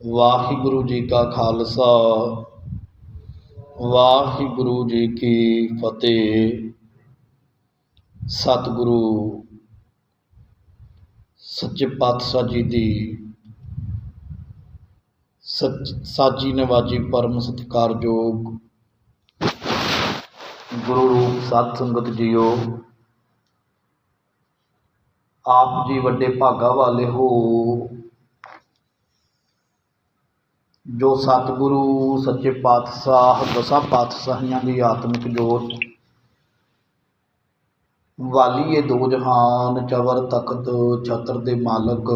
ਵਾਹਿਗੁਰੂ ਜੀ ਕਾ ਖਾਲਸਾ, ਵਾਹਿਗੁਰੂ ਜੀ ਕੀ ਫਤਿਹ। ਸਤਿਗੁਰੂ ਸੱਚੇ ਪਾਤਸ਼ਾਹ ਜੀ ਦੀ ਸੱਚ ਸਾਜੀ ਨਵਾਜੀ ਪਰਮ ਸਤਿਕਾਰਯੋਗ ਗੁਰੂ ਰੂਪ ਸਤ ਸੰਗਤ ਜੀਓ, ਆਪ ਜੀ ਵੱਡੇ ਭਾਗਾ ਵਾਲੇ ਹੋ। ਜੋ ਸਤਿਗੁਰੂ, ਸੱਚੇ ਪਾਤਸ਼ਾਹ, ਦਸਾਂ ਪਾਤਸ਼ਾਹੀਆਂ ਦੀ ਆਤਮਿਕ ਜੋਤ ਵਾਲੀ ਇਹ ਦੋ ਜਹਾਨ, ਚਵਰ ਤਖਤ, ਛਤਰ ਦੇ ਮਾਲਕ,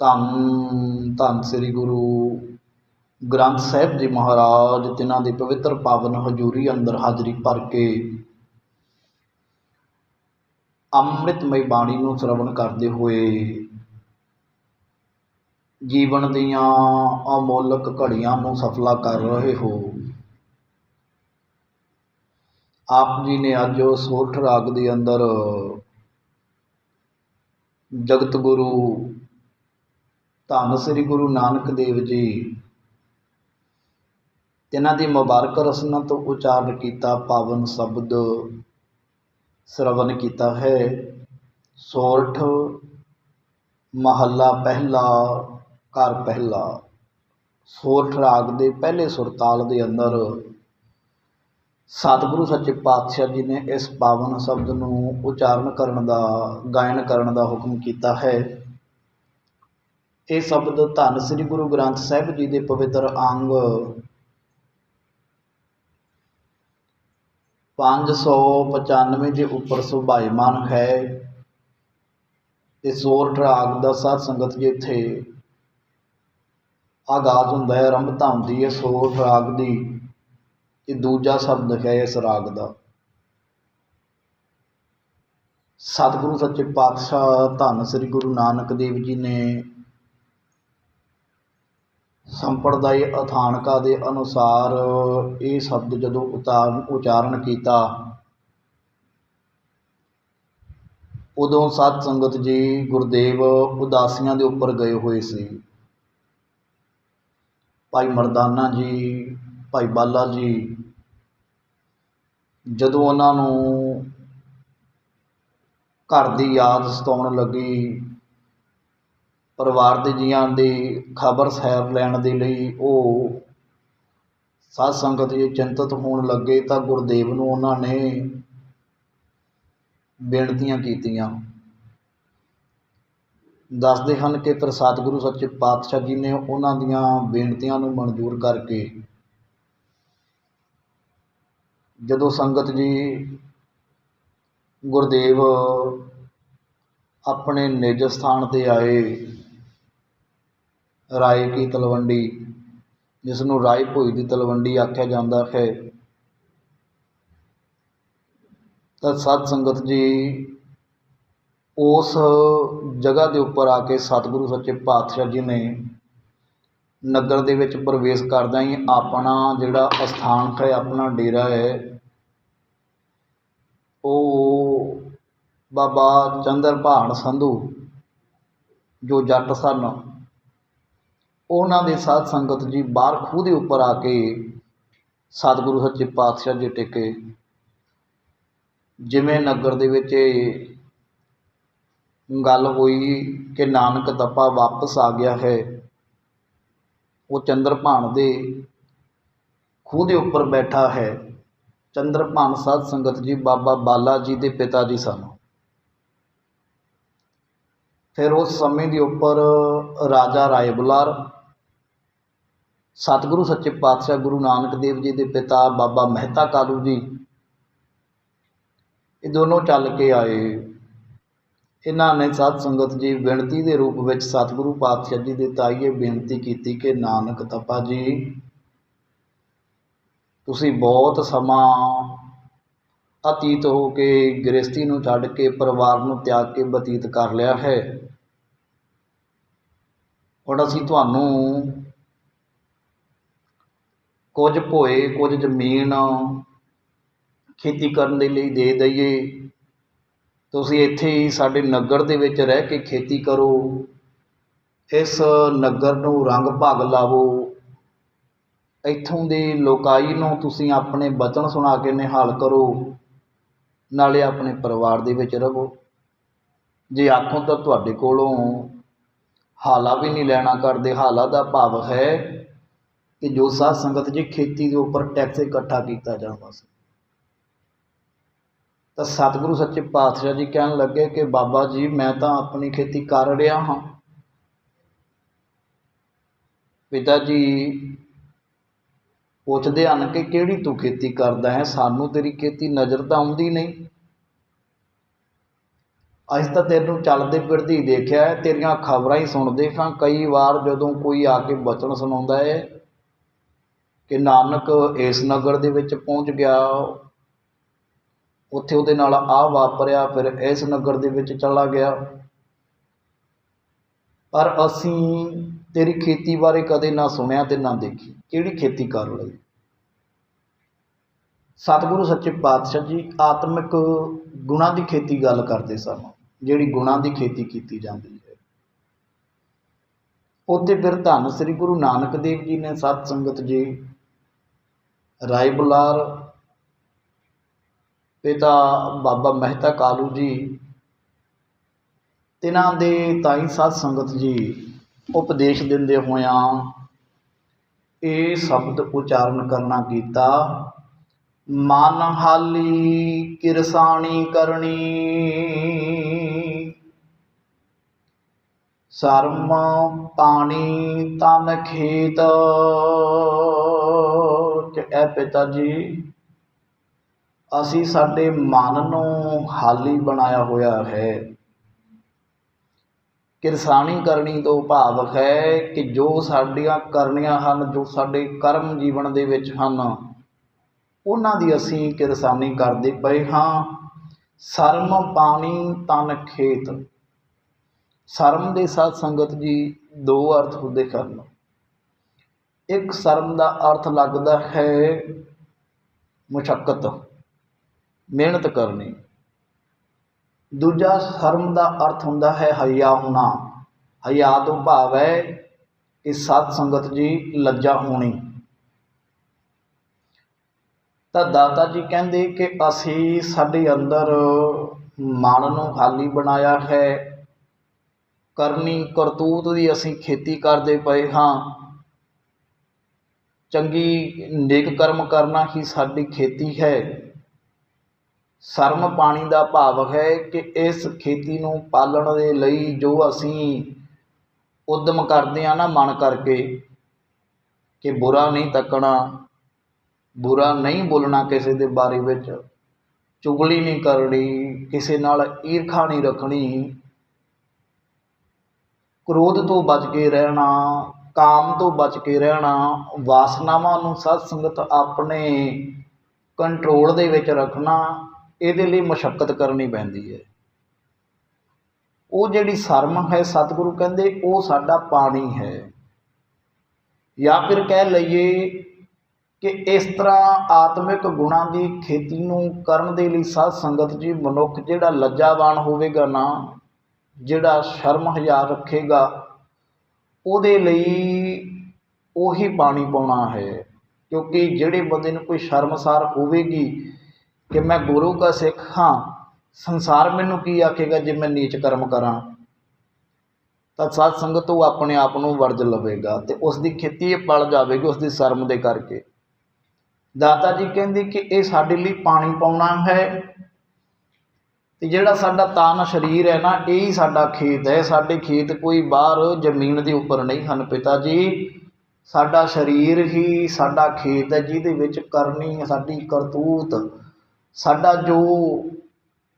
ਧੰਨ ਧੰਨ ਸ੍ਰੀ ਗੁਰੂ ਗ੍ਰੰਥ ਸਾਹਿਬ ਜੀ ਮਹਾਰਾਜ ਤਿਨਾਂ ਦੀ ਪਵਿੱਤਰ ਪਾਵਨ ਹਜ਼ੂਰੀ ਅੰਦਰ ਹਾਜ਼ਰੀ ਭਰ ਕੇ ਅੰਮ੍ਰਿਤਮਈ ਬਾਣੀ ਨੂੰ ਸ਼ਰਵਣ ਕਰਦੇ ਹੋਏ ਜੀਵਨ ਦੀਆਂ ਅਮੋਲਕ ਘੜੀਆਂ ਨੂੰ ਸਫਲਾ ਕਰ ਰਹੇ ਹੋ। ਆਪ ਜੀ ਨੇ ਅੱਜ ਸੋਠ ਰਾਗ ਦੇ ਅੰਦਰ ਜਗਤ ਗੁਰੂ ਧੰਨ ਸ੍ਰੀ ਗੁਰੂ ਨਾਨਕ ਦੇਵ ਜੀ ਇਹਨਾਂ ਦੀ ਮੁਬਾਰਕ ਰਸਨਾ ਤੋਂ ਉਚਾਰਨ ਕੀਤਾ, ਪਾਵਨ ਸ਼ਬਦ ਸ਼ਰਵਨ ਕੀਤਾ ਹੈ। ਸੋਰਠ ਮਹੱਲਾ ਪਹਿਲਾ ਘਰ ਪਹਿਲਾ। ਸੋਰ ਰਾਗ ਦੇ ਪਹਿਲੇ ਸੁਰਤਾਲ ਦੇ ਅੰਦਰ ਸਤਿਗੁਰੂ ਸੱਚੇ ਪਾਤਸ਼ਾਹ ਜੀ ਨੇ ਇਸ ਪਾਵਨ ਸ਼ਬਦ ਨੂੰ ਉਚਾਰਨ ਕਰਨ ਦਾ, ਗਾਇਨ ਕਰਨ ਦਾ ਹੁਕਮ ਕੀਤਾ ਹੈ। ਇਹ ਸ਼ਬਦ ਧੰਨ ਸ੍ਰੀ ਗੁਰੂ ਗ੍ਰੰਥ ਸਾਹਿਬ ਜੀ ਦੇ ਪਵਿੱਤਰ ਅੰਗ 595 ਦੇ ਉੱਪਰ ਸੁਭਾਈਮਾਨ ਹੈ। ਤੇ ਸੋਰਠ ਰਾਗ ਦਾ ਸਾਧ ਸੰਗਤ ਜਿੱਥੇ ਆਗਾਜ਼ ਹੁੰਦਾ ਹੈ ਆਰੰਭਤਾ ਹੁੰਦੀ ਹੈ ਸੋਰਠ ਰਾਗ ਦੀ ਇਹ ਦੂਜਾ ਸ਼ਬਦ ਹੈ ਇਸ ਰਾਗ ਦਾ। ਸਤਿਗੁਰੂ ਸੱਚੇ ਪਾਤਸ਼ਾਹ, ਧੰਨ ਸ੍ਰੀ ਗੁਰੂ ਨਾਨਕ ਦੇਵ ਜੀ ਨੇ ਸੰਪਰਦਾਇ ਅਥਾਨਕਾ ਦੇ ਅਨੁਸਾਰ ਇਹ ਸ਼ਬਦ ਜਦੋਂ ਉਤਾਰਨ ਉਚਾਰਨ ਕੀਤਾ, ਉਦੋਂ ਸਤ ਸੰਗਤ ਜੀ ਗੁਰਦੇਵ ਉਦਾਸੀਆਂ ਦੇ ਉੱਪਰ ਗਏ ਹੋਏ ਸੀ। ਭਾਈ ਮਰਦਾਨਾ ਜੀ, ਭਾਈ ਬਾਲਾ ਜੀ, ਜਦੋਂ ਉਹਨਾਂ ਨੂੰ ਘਰ ਦੀ ਯਾਦ ਸਤਾਉਣ ਲੱਗੀ, ਪਰਿਵਾਰ ਦੇ ਜੀਆਂ ਦੀ ਖਬਰ ਸੈਰ ਲੈਣ ਦੇ ਲਈ ਉਹ ਸਾਧ ਸੰਗਤ ਜੀ ਚਿੰਤਤ ਹੋਣ ਲੱਗੇ ਤਾਂ ਗੁਰਦੇਵ ਨੂੰ ਉਹਨਾਂ ਨੇ ਬੇਨਤੀਆਂ ਕੀਤੀਆਂ। ਦੱਸਦੇ ਹਨ ਕਿ ਫਿਰ ਸਤਿਗੁਰੂ ਸੱਚੇ ਪਾਤਸ਼ਾਹ ਜੀ ਨੇ ਉਹਨਾਂ ਦੀਆਂ ਬੇਨਤੀਆਂ ਨੂੰ ਮਨਜ਼ੂਰ ਕਰਕੇ ਜਦੋਂ ਸੰਗਤ ਜੀ ਗੁਰਦੇਵ ਆਪਣੇ ਨਿਜ ਸਥਾਨ ਤੇ ਆਏ, ਰਾਏ ਕੀ ਤਲਵੰਡੀ ਜਿਸ ਨੂੰ ਰਾਏ ਭੋਈ ਦੀ ਤਲਵੰਡੀ ਆਖਿਆ ਜਾਂਦਾ ਹੈ, ਤਾਂ ਸਤ ਸੰਗਤ ਜੀ ਉਸ ਜਗ੍ਹਾ ਦੇ ਉੱਪਰ ਆ ਕੇ ਸਤਿਗੁਰੂ ਸੱਚੇ ਪਾਤਸ਼ਾਹ ਜੀ ਨੇ ਨਗਰ ਦੇ ਵਿੱਚ ਪ੍ਰਵੇਸ਼ ਕਰਦਿਆਂ ਹੀ ਆਪਣਾ ਜਿਹੜਾ ਅਸਥਾਨ ਹੈ, ਆਪਣਾ ਡੇਰਾ ਹੈ, ਉਹ ਬਾਬਾ ਚੰਦਰ ਚੰਦਰਭਾਨ ਸੰਧੂ, ਜੋ ਜੱਟ ਸਨ, ਉਹਨਾਂ ਦੇ ਸਾਧ ਸੰਗਤ ਜੀ ਬਾਹਰ ਖੂਹ ਦੇ ਉੱਪਰ ਆ ਕੇ ਸਤਿਗੁਰੂ ਸੱਚੇ ਪਾਤਸ਼ਾਹ ਜੀ ਟਿਕੇ। ਜਿਵੇਂ ਨਗਰ ਦੇ ਵਿੱਚ ਗੱਲ ਹੋਈ ਕਿ ਨਾਨਕ ਤਪਾ ਵਾਪਸ ਆ ਗਿਆ ਹੈ। ਉਹ ਚੰਦਰਭਾਨ ਦੇ ਖੂਹ ਦੇ ਉੱਪਰ ਬੈਠਾ ਹੈ। ਚੰਦਰਭਾਨ ਸਾਧ ਸੰਗਤ ਜੀ, ਬਾਬਾ ਬਾਲਾ ਜੀ ਦੇ ਪਿਤਾ ਜੀ ਸਨ। ਫਿਰ ਉਸ ਸਮੇਂ ਦੇ ਉੱਪਰ ਰਾਜਾ ਰਾਏ ਬੁਲਾਰ ਸਤਿਗੁਰੂ ਸੱਚੇ ਪਾਤਸ਼ਾਹ ਗੁਰੂ ਨਾਨਕ ਦੇਵ ਜੀ ਦੇ ਪਿਤਾ ਬਾਬਾ ਮਹਿਤਾ ਕਾਲੂ ਜੀ, ਇਹ ਦੋਨੋਂ ਚੱਲ ਕੇ ਆਏ। ਇਹਨਾਂ ਨੇ ਸਾਧ ਸੰਗਤ ਜੀ ਬੇਨਤੀ ਦੇ ਰੂਪ ਵਿੱਚ ਸਤਿਗੁਰੂ ਪਾਤਸ਼ਾਹ ਜੀ ਦੇ ਤਾਈਏ ਬੇਨਤੀ ਕੀਤੀ ਕਿ ਨਾਨਕ ਤਪਾ ਜੀ, ਤੁਸੀਂ ਬਹੁਤ ਸਮਾਂ ਅਤੀਤ ਹੋ ਕੇ ਗ੍ਰਸਤੀ ਨੂੰ ਛੱਡ ਕੇ ਪਰਿਵਾਰ ਨੂੰ ਤਿਆਗ ਕੇ ਬਤੀਤ ਕਰ ਲਿਆ ਹੈ। ਹੁਣ ਅਸੀਂ ਤੁਹਾਨੂੰ ਕੁਝ ਭੋਏ, ਕੁਝ ਜ਼ਮੀਨ ਖੇਤੀ ਕਰਨ ਦੇ ਲਈ ਦੇ ਦਈਏ। ਤੁਸੀਂ ਇੱਥੇ ਹੀ ਸਾਡੇ ਨਗਰ ਦੇ ਵਿੱਚ ਰਹਿ ਕੇ ਖੇਤੀ ਕਰੋ। ਇਸ ਨਗਰ ਨੂੰ ਰੰਗ ਭਾਗ ਲਾਵੋ। ਇੱਥੋਂ ਦੀ ਲੋਕਾਈ ਨੂੰ ਤੁਸੀਂ ਆਪਣੇ ਬਚਨ ਸੁਣਾ ਕੇ ਨਿਹਾਲ ਕਰੋ। ਨਾਲੇ ਆਪਣੇ ਪਰਿਵਾਰ ਦੇ ਵਿੱਚ ਰਹੋ। ਜੇ ਆਖੋ ਤਾਂ ਤੁਹਾਡੇ ਕੋਲੋਂ ਹਾਲਾ ਵੀ ਨਹੀਂ ਲੈਣਾ ਕਰਦੇ, ਹਾਲਾ ਦਾ ਭਾਵ ਹੈ ਕਿ ਜੋ ਸਾਧ ਸੰਗਤ ਜੀ ਖੇਤੀ ਦੇ ਉੱਪਰ ਟੈਕਸ ਇਕੱਠਾ ਕੀਤਾ ਜਾਂਦਾ ਸੀ। ਤਾਂ ਸਤਿਗੁਰੂ ਸੱਚੇ ਪਾਤਸ਼ਾਹ ਜੀ ਕਹਿਣ ਲੱਗੇ ਕਿ ਬਾਬਾ ਜੀ, ਮੈਂ ਤਾਂ ਆਪਣੀ ਖੇਤੀ ਕਰ ਰਿਹਾ ਹਾਂ। ਪਿਤਾ ਜੀ ਪੁੱਛਦੇ ਹਨ ਕਿ ਕਿਹੜੀ ਤੂੰ ਖੇਤੀ ਕਰਦਾ ਹੈ? ਸਾਨੂੰ ਤੇਰੀ ਖੇਤੀ ਨਜ਼ਰ ਤਾਂ ਆਉਂਦੀ ਨਹੀਂ। ਅਸੀਂ ਤਾਂ ਤੈਨੂੰ ਚੱਲਦੇ ਫਿਰਦੇ ਹੀ ਦੇਖਿਆ ਹੈ, ਤੇਰੀਆਂ ਖਬਰਾਂ ਹੀ ਸੁਣਦੇ ਹਾਂ। ਕਈ ਵਾਰ ਜਦੋਂ ਕੋਈ ਆ ਕੇ ਬਚਨ ਸੁਣਾਉਂਦਾ ਹੈ ਕਿ ਨਾਨਕ ਇਸ ਨਗਰ ਦੇ ਵਿੱਚ ਪਹੁੰਚ ਗਿਆ ਉੱਥੇ ਉਹਦੇ ਨਾਲ ਆ ਵਾਪਰਿਆ, ਫਿਰ ਇਸ ਨਗਰ ਦੇ ਵਿੱਚ ਚਲਾ ਗਿਆ। ਪਰ ਅਸੀਂ ਤੇਰੀ ਖੇਤੀ ਬਾਰੇ ਕਦੇ ਨਾ ਸੁਣਿਆ ਤੇ ਨਾ ਦੇਖੀ। ਕਿਹੜੀ ਖੇਤੀ ਕਰ ਲਈ? ਸਤਿਗੁਰੂ ਸੱਚੇ ਪਾਤਸ਼ਾਹ ਜੀ ਆਤਮਿਕ ਗੁਣਾਂ ਦੀ ਖੇਤੀ ਗੱਲ ਕਰਦੇ ਸਨ, ਜਿਹੜੀ ਗੁਣਾਂ ਦੀ ਖੇਤੀ ਕੀਤੀ ਜਾਂਦੀ ਹੈ। ਉੱਥੇ ਫਿਰ ਧੰਨ ਸ੍ਰੀ ਗੁਰੂ ਨਾਨਕ ਦੇਵ ਜੀ ਨੇ ਸਤ ਸੰਗਤ ਜੀ, ਰਾਏ ਬੁਲਾਰ ਪਿਤਾ ਬਾਬਾ ਮਹਿਤਾ ਕਾਲੂ ਜੀ, ਤਿਨਾਂ ਦੇ ਤਾਈ ਸਾਧ ਸੰਗਤ ਜੀ ਉਪਦੇਸ਼ ਦਿੰਦੇ ਹੋਇਆਂ ਇਹ ਸ਼ਬਦ ਉਚਾਰਨ ਕਰਨਾ ਕੀਤਾ। ਮਨ ਹਾਲੀ ਕਿਰਸਾਣੀ ਕਰਨੀ। ਸਰਮ ਪਾਣੀ ਤਨ ਖੇਤ। ਕਿ ਐ ਪਿਤਾ ਜੀ ਅਸੀਂ ਸਾਡੇ ਮਨ ਨੂੰ ਹਾਲੀ ਬਣਾਇਆ ਹੋਇਆ ਹੈ ਕਿਰਸਾਨੀ ਕਰਨੀ ਤੋਂ ਭਾਵ ਹੈ ਕਿ ਜੋ ਸਾਡੀਆਂ ਕਰਨੀਆਂ ਹਨ, ਜੋ ਸਾਡੇ ਕਰਮ ਜੀਵਨ ਦੇ ਵਿੱਚ ਹਨ, ਉਹਨਾਂ ਦੀ ਅਸੀਂ ਕਿਰਸਾਨੀ ਕਰਦੇ ਪਏ ਹਾਂ। ਸਰਮ ਪਾਣੀ ਤਨ ਖੇਤ। ਸਰਮ ਦੇ ਸਾਧ ਸੰਗਤ ਜੀ ਦੋ ਅਰਥ ਹੁੰਦੇ ਹਨ। ਇੱਕ ਸਰਮ ਦਾ ਅਰਥ ਲੱਗਦਾ ਹੈ ਮੁਸ਼ਕਲ ਮਿਹਨਤ ਕਰਨੀ। ਦੂਜਾ ਸ਼ਰਮ ਦਾ ਅਰਥ ਹੁੰਦਾ ਹੈ ਹਿਆ ਹੋਣਾ। ਹਯਾ ਤੋਂ ਭਾਵ ਹੈ ਕਿ ਸਤ ਸੰਗਤ ਜੀ ਲੱਜਾ ਹੋਣੀ। ਤਾਂ ਦਾਤਾ ਜੀ ਕਹਿੰਦੇ ਕਿ ਅਸੀਂ ਸਾਡੇ ਅੰਦਰ ਮਨ ਨੂੰ ਖਾਲੀ ਬਣਾਇਆ ਹੈ। ਕਰਨੀ ਕਰਤੂਤ ਦੀ ਅਸੀਂ ਖੇਤੀ ਕਰਦੇ ਪਏ ਹਾਂ। ਚੰਗੀ ਨੇਕ ਕਰਮ ਕਰਨਾ ਹੀ ਸਾਡੀ ਖੇਤੀ ਹੈ। ਸਰਮ ਪਾਣੀ ਦਾ ਭਾਵ ਹੈ ਕਿ ਇਸ ਖੇਤੀ ਨੂੰ ਪਾਲਣ ਦੇ ਲਈ ਜੋ ਅਸੀਂ ਉਦਮ ਕਰਦੇ ਆ ਨਾ ਮਨ ਕਰਕੇ ਕਿ ਬੁਰਾ ਨਹੀਂ ਤੱਕਣਾ, ਬੁਰਾ ਨਹੀਂ ਬੋਲਣਾ ਕਿਸੇ ਦੇ ਬਾਰੇ ਵਿੱਚ, ਚੁਗਲੀ ਨਹੀਂ ਕਰਨੀ, ਕਿਸੇ ਨਾਲ ਈਰਖਾ ਨਹੀਂ ਰੱਖਣੀ, ਕ੍ਰੋਧ ਤੋਂ ਬਚ ਕੇ ਰਹਿਣਾ, ਕਾਮ ਤੋਂ ਬਚ ਕੇ ਰਹਿਣਾ, ਵਾਸਨਾਵਾਂ ਨੂੰ ਸਤ ਸੰਗਤ ਆਪਣੇ ਕੰਟਰੋਲ ਦੇ ਵਿੱਚ ਰੱਖਣਾ ਇਹਦੇ ਲਈ ਮਸ਼ੱਕਤ ਕਰਨੀ ਪੈਂਦੀ ਹੈ। ਉਹ ਜਿਹੜੀ ਸ਼ਰਮ ਹੈ ਸਤਿਗੁਰੂ ਕਹਿੰਦੇ, ਉਹ ਸਾਡਾ ਪਾਣੀ ਹੈ। ਜਾਂ ਫਿਰ ਕਹਿ ਲਈਏ ਕਿ ਇਸ ਤਰ੍ਹਾਂ ਆਤਮਿਕ ਗੁਣਾਂ ਦੀ ਖੇਤੀ ਨੂੰ ਕਰਨ ਦੇ ਲਈ ਸਾਧ ਸੰਗਤ ਜੀ ਮਨੁੱਖ ਜਿਹੜਾ ਲੱਜਾਵਾਨ ਹੋਵੇਗਾ ਨਾ, ਜਿਹੜਾ ਸ਼ਰਮ ਹਜ਼ਾਰ ਰੱਖੇਗਾ, ਉਹਦੇ ਲਈ ਉਹੀ ਪਾਣੀ ਪਾਉਣਾ ਹੈ। ਕਿਉਂਕਿ ਜਿਹੜੇ ਬੰਦੇ ਨੂੰ ਕੋਈ ਸ਼ਰਮਸਾਰ ਹੋਵੇਗੀ ਕਿ ਮੈਂ ਗੁਰੂ ਦਾ ਸਿੱਖ ਹਾਂ, ਸੰਸਾਰ ਮੈਨੂੰ ਕੀ ਆਖੇਗਾ ਜੇ ਮੈਂ ਨੀਚ ਕਰਮ ਕਰਾਂ? ਤਾਂ ਸਾਧ ਸੰਗਤ ਉਹ ਆਪਣੇ ਆਪ ਨੂੰ ਵਰਜ ਲਵੇਗਾ ਤੇ ਉਸ ਦੀ ਖੇਤੀ ਇਹ ਪਲ ਜਾਵੇਗੀ ਉਸ ਦੀ ਸ਼ਰਮ ਦੇ ਕਰਕੇ। ਦਾਤਾ ਜੀ ਕਹਿੰਦੇ ਕਿ ਇਹ ਸਾਡੇ ਲਈ ਪਾਣੀ ਪਾਉਣਾ ਹੈ। ਤੇ ਜਿਹੜਾ ਸਾਡਾ ਤਾਨ ਸਰੀਰ ਹੈ ਨਾ, ਇਹ ਹੀ ਸਾਡਾ ਖੇਤ ਹੈ। ਸਾਡੇ ਖੇਤ ਕੋਈ ਬਾਹਰ ਜ਼ਮੀਨ ਦੇ ਉੱਪਰ ਨਹੀਂ ਹਨ ਪਿਤਾ ਜੀ। ਸਾਡਾ ਸਰੀਰ ਹੀ ਸਾਡਾ ਖੇਤ ਹੈ, ਜਿਹਦੇ ਵਿੱਚ ਕਰਨੀ ਸਾਡੀ ਕਰਤੂਤ। ਸਾਡਾ ਜੋ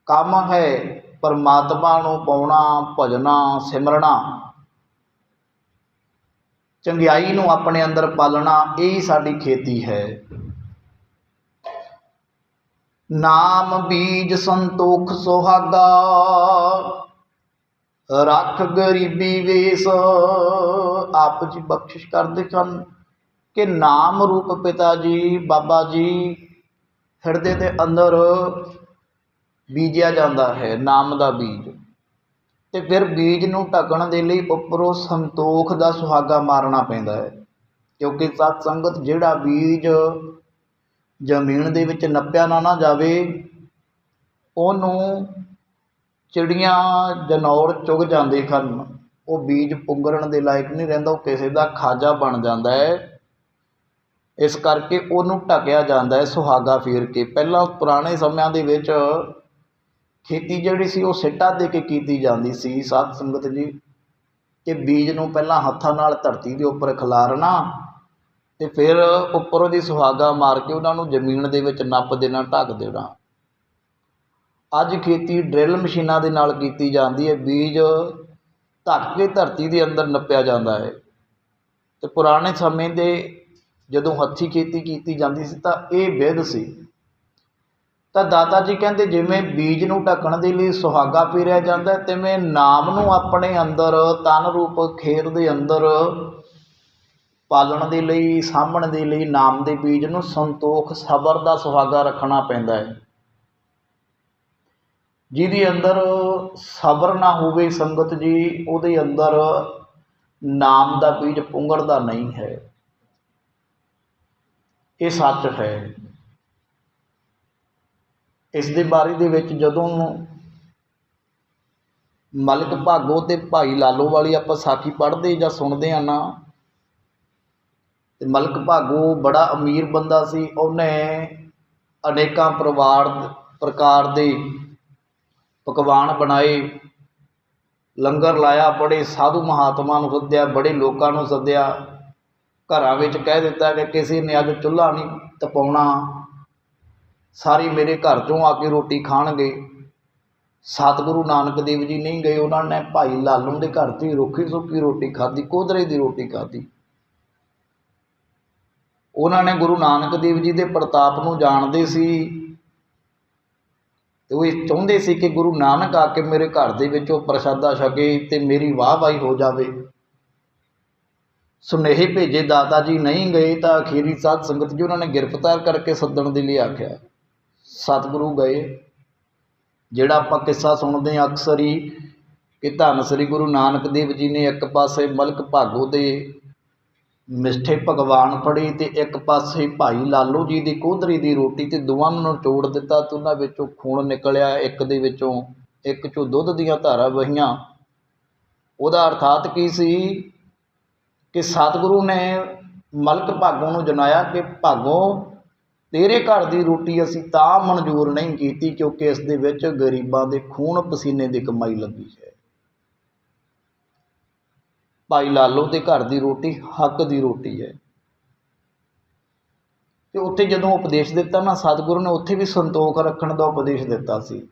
ਕੰਮ ਹੈ, ਪਰਮਾਤਮਾ ਨੂੰ ਪਾਉਣਾ, ਭਜਣਾ ਸਿਮਰਨਾ ਚੰਗਿਆਈ ਨੂੰ ਆਪਣੇ ਅੰਦਰ ਪਾਲਣਾ, ਇਹ ਸਾਡੀ ਖੇਤੀ ਹੈ। ਨਾਮ ਬੀਜ ਸੰਤੋਖ ਸੁਹਾਗਾ, ਰੱਖ ਗਰੀਬੀ ਵੇਸ, ਆਪ ਜੀ ਬਖਸ਼ਿਸ਼ ਕਰਦੇ ਹਨ ਕਿ ਨਾਮ ਰੂਪ ਪਿਤਾ ਜੀ, ਬਾਬਾ ਜੀ ਹਿਰਦੇ ਦੇ ਅੰਦਰ ਬੀਜਿਆ ਜਾਂਦਾ ਹੈ, ਨਾਮ ਦਾ ਬੀਜ। ਅਤੇ ਫਿਰ ਬੀਜ ਨੂੰ ਢੱਕਣ ਦੇ ਲਈ ਉੱਪਰੋਂ ਸੰਤੋਖ ਦਾ ਸੁਹਾਗਾ ਮਾਰਨਾ ਪੈਂਦਾ ਹੈ, ਕਿਉਂਕਿ ਸਤ ਸੰਗਤ ਜਿਹੜਾ ਬੀਜ ਜ਼ਮੀਨ ਦੇ ਵਿੱਚ ਨੱਪਿਆ ਨਾ ਨਾ ਜਾਵੇ, ਉਹਨੂੰ ਚਿੜੀਆਂ ਜਨੌਰ ਚੁਗ ਜਾਂਦੇ ਹਨ। ਉਹ ਬੀਜ ਪੁੰਗਰਨ ਦੇ ਲਾਇਕ ਨਹੀਂ ਰਹਿੰਦਾ, ਉਹ ਕਿਸੇ ਦਾ ਖਾਜਾ ਬਣ ਜਾਂਦਾ ਹੈ। ਇਸ ਕਰਕੇ ਉਹਨੂੰ ਢਕਿਆ ਜਾਂਦਾ ਹੈ ਸੁਹਾਗਾ ਫੇਰ ਕੇ। ਪਹਿਲਾਂ ਪੁਰਾਣੇ ਸਮਿਆਂ ਦੇ ਵਿੱਚ ਖੇਤੀ ਜਿਹੜੀ ਸੀ ਉਹ ਸਿੱਟਾ ਦੇ ਕੇ ਕੀਤੀ ਜਾਂਦੀ ਸੀ। ਸਾਧ ਸੰਗਤ ਜੀ ਕਿ ਬੀਜ ਨੂੰ ਪਹਿਲਾਂ ਹੱਥਾਂ ਨਾਲ ਧਰਤੀ ਦੇ ਉੱਪਰ ਖਿਲਾਰਨਾ ਤੇ ਫਿਰ ਉੱਪਰੋਂ ਦੀ ਸੁਹਾਗਾ ਮਾਰ ਕੇ ਉਹਨਾਂ ਨੂੰ ਜ਼ਮੀਨ ਦੇ ਵਿੱਚ ਨੱਪ ਦੇਣਾ, ਢੱਕ ਦੇਣਾ। ਅੱਜ ਖੇਤੀ ਡਰਿਲ ਮਸ਼ੀਨਾਂ ਦੇ ਨਾਲ ਕੀਤੀ ਜਾਂਦੀ ਹੈ। ਬੀਜ ਧੱਕ ਕੇ ਧਰਤੀ ਦੇ ਅੰਦਰ ਨੱਪਿਆ ਜਾਂਦਾ ਹੈ। ਤੇ ਪੁਰਾਣੇ ਸਮੇਂ ਦੇ ਜਦੋਂ ਹੱਥੀ ਖੇਤੀ ਕੀਤੀ ਜਾਂਦੀ ਸੀ ਤਾਂ ਇਹ ਵਿਧ ਸੀ। ਤਾਂ ਦਾਦਾ ਜੀ ਕਹਿੰਦੇ, ਜਿਵੇਂ ਬੀਜ ਨੂੰ ਢੱਕਣ ਦੇ ਲਈ ਸੁਹਾਗਾ ਪੀਰਿਆ ਜਾਂਦਾ ਤਿਵੇਂ ਨਾਮ ਨੂੰ ਆਪਣੇ ਅੰਦਰ, ਤਨ ਰੂਪ ਖੇਤ ਦੇ ਅੰਦਰ ਪਾਲਣ ਦੇ ਲਈ, ਸਾਂਭਣ ਦੇ ਲਈ ਨਾਮ ਦੇ ਬੀਜ ਨੂੰ ਸੰਤੋਖ, ਸਬਰ ਦਾ ਸੁਹਾਗਾ ਰੱਖਣਾ ਪੈਂਦਾ ਹੈ। ਜਿਹਦੇ ਅੰਦਰ ਸਬਰ ਨਾ ਹੋਵੇ ਸੰਗਤ ਜੀ, ਉਹਦੇ ਅੰਦਰ ਨਾਮ ਦਾ ਬੀਜ ਪੁੰਗੜਦਾ ਨਹੀਂ ਹੈ। ਇਹ ਸੱਚ ਹੈ। ਇਸ ਦੇ ਬਾਰੇ ਦੇ ਵਿੱਚ ਜਦੋਂ ਮਲਕ ਭਾਗੋ ਤੇ ਭਾਈ ਲਾਲੋ ਵਾਲੀ ਆਪਾਂ ਸਾਖੀ ਪੜ੍ਹਦੇ ਜਾਂ ਸੁਣਦੇ ਆ ਨਾ, ਤੇ ਮਲਕ ਭਾਗੋ ਬੜਾ ਅਮੀਰ ਬੰਦਾ ਸੀ। ਉਹਨੇ ਅਨੇਕਾਂ ਪਰਿਵਾਰ ਪ੍ਰਕਾਰ ਦੇ ਪਕਵਾਨ ਬਣਾਏ, ਲੰਗਰ ਲਾਇਆ, ਬੜੇ ਸਾਧੂ ਮਹਾਤਮਾ ਨੂੰ ਸੱਦਿਆ, ਬੜੇ ਲੋਕਾਂ ਨੂੰ ਸੱਦਿਆ। ਘਰਾਂ ਵਿੱਚ ਕਹਿ ਦਿੱਤਾ ਕਿ ਕਿਸੇ ਨੇ ਅੱਜ ਚੁੱਲ੍ਹਾ ਨਹੀਂ ਤਪਾਉਣਾ। ਸਾਰੇ ਮੇਰੇ ਘਰ ਚੋਂ ਆ ਕੇ ਰੋਟੀ ਖਾਣਗੇ। ਸਤਿਗੁਰੂ ਨਾਨਕ ਦੇਵ ਜੀ ਨਹੀਂ ਗਏ, ਉਹਨਾਂ ਨੇ ਭਾਈ ਲਾਲੂ ਦੇ ਘਰ 'ਚ ਹੀ ਰੁੱਖੀ ਸੁੱਕੀ ਰੋਟੀ ਖਾਧੀ, ਕੋਧਰੇ ਦੀ ਰੋਟੀ ਖਾਧੀ। ਉਹਨਾਂ ਨੇ ਗੁਰੂ ਨਾਨਕ ਦੇਵ ਜੀ ਦੇ ਪ੍ਰਤਾਪ ਨੂੰ ਜਾਣਦੇ ਸੀ ਤੇ ਉਹ ਇਹ ਚਾਹੁੰਦੇ ਸੀ ਕਿ ਗੁਰੂ ਨਾਨਕ ਆ ਕੇ ਮੇਰੇ ਘਰ ਦੇ ਵਿੱਚ ਉਹ ਪ੍ਰਸ਼ਾਦਾ ਛਕੇ ਤੇ ਮੇਰੀ ਵਾਹ ਵਾਹੀ ਹੋ ਜਾਵੇ। ਸੁਨੇਹੇ ਭੇਜੇ ਦਾਦਾ ਜੀ ਨਹੀਂ ਗਏ ਤਾਂ ਅਖੀਰੀ ਸਾਧ ਸੰਗਤ ਜੀ ਉਹਨਾਂ ਨੇ ਗ੍ਰਿਫਤਾਰ ਕਰਕੇ ਸੱਦਣ ਦੇ ਲਈ ਆਖਿਆ। ਸਤਿਗੁਰੂ ਗਏ। ਜਿਹੜਾ ਆਪਾਂ ਕਿੱਸਾ ਸੁਣਦੇ ਹਾਂ ਅਕਸਰ ਹੀ ਕਿ ਧੰਨ ਸ੍ਰੀ ਗੁਰੂ ਨਾਨਕ ਦੇਵ ਜੀ ਨੇ ਇੱਕ ਪਾਸੇ ਮਲਕ ਭਾਗੋ ਦੇ ਮਿੱਠੇ ਭਗਵਾਨ ਫੜੀ ਤੇ ਇੱਕ ਪਾਸੇ ਭਾਈ ਲਾਲੋ ਜੀ ਦੀ ਕੋਧਰੀ ਦੀ ਰੋਟੀ ਤੇ ਦੋਵਾਂ ਨੂੰ ਚੋੜ ਦਿੱਤਾ ਤੇ ਉਹਨਾਂ ਵਿੱਚੋਂ ਖੂਨ ਨਿਕਲਿਆ। ਇੱਕ ਦੇ ਵਿੱਚੋਂ ਇੱਕ ਚੋਂ ਦੁੱਧ ਦੀਆਂ ਧਾਰਾਂ ਵਹੀਆਂ। ਉਹਦਾ ਅਰਥਾਤ ਕੀ ਸੀ? ਕਿ ਸਤਿਗੁਰੂ ਨੇ ਮਲਕ ਭਾਗੋ ਨੂੰ ਜਨਾਇਆ ਕਿ ਭਾਗੋ ਤੇਰੇ ਘਰ ਦੀ ਰੋਟੀ ਅਸੀਂ ਤਾਂ ਮਨਜ਼ੂਰ ਨਹੀਂ ਕੀਤੀ ਕਿਉਂਕਿ ਇਸ ਦੇ ਵਿੱਚ ਗਰੀਬਾਂ ਦੇ ਖੂਨ ਪਸੀਨੇ ਦੀ ਕਮਾਈ ਲੱਗੀ ਹੈ। ਭਾਈ ਲਾਲੋ ਦੇ ਘਰ ਦੀ ਰੋਟੀ ਹੱਕ ਦੀ ਰੋਟੀ ਹੈ। ਤੇ ਉੱਥੇ ਜਦੋਂ ਉਪਦੇਸ਼ ਦਿੱਤਾ ਨਾ ਸਤਿਗੁਰੂ ਨੇ ਉੱਥੇ ਵੀ ਸੰਤੋਖ ਰੱਖਣ ਦਾ ਉਪਦੇਸ਼ ਦਿੱਤਾ ਸੀ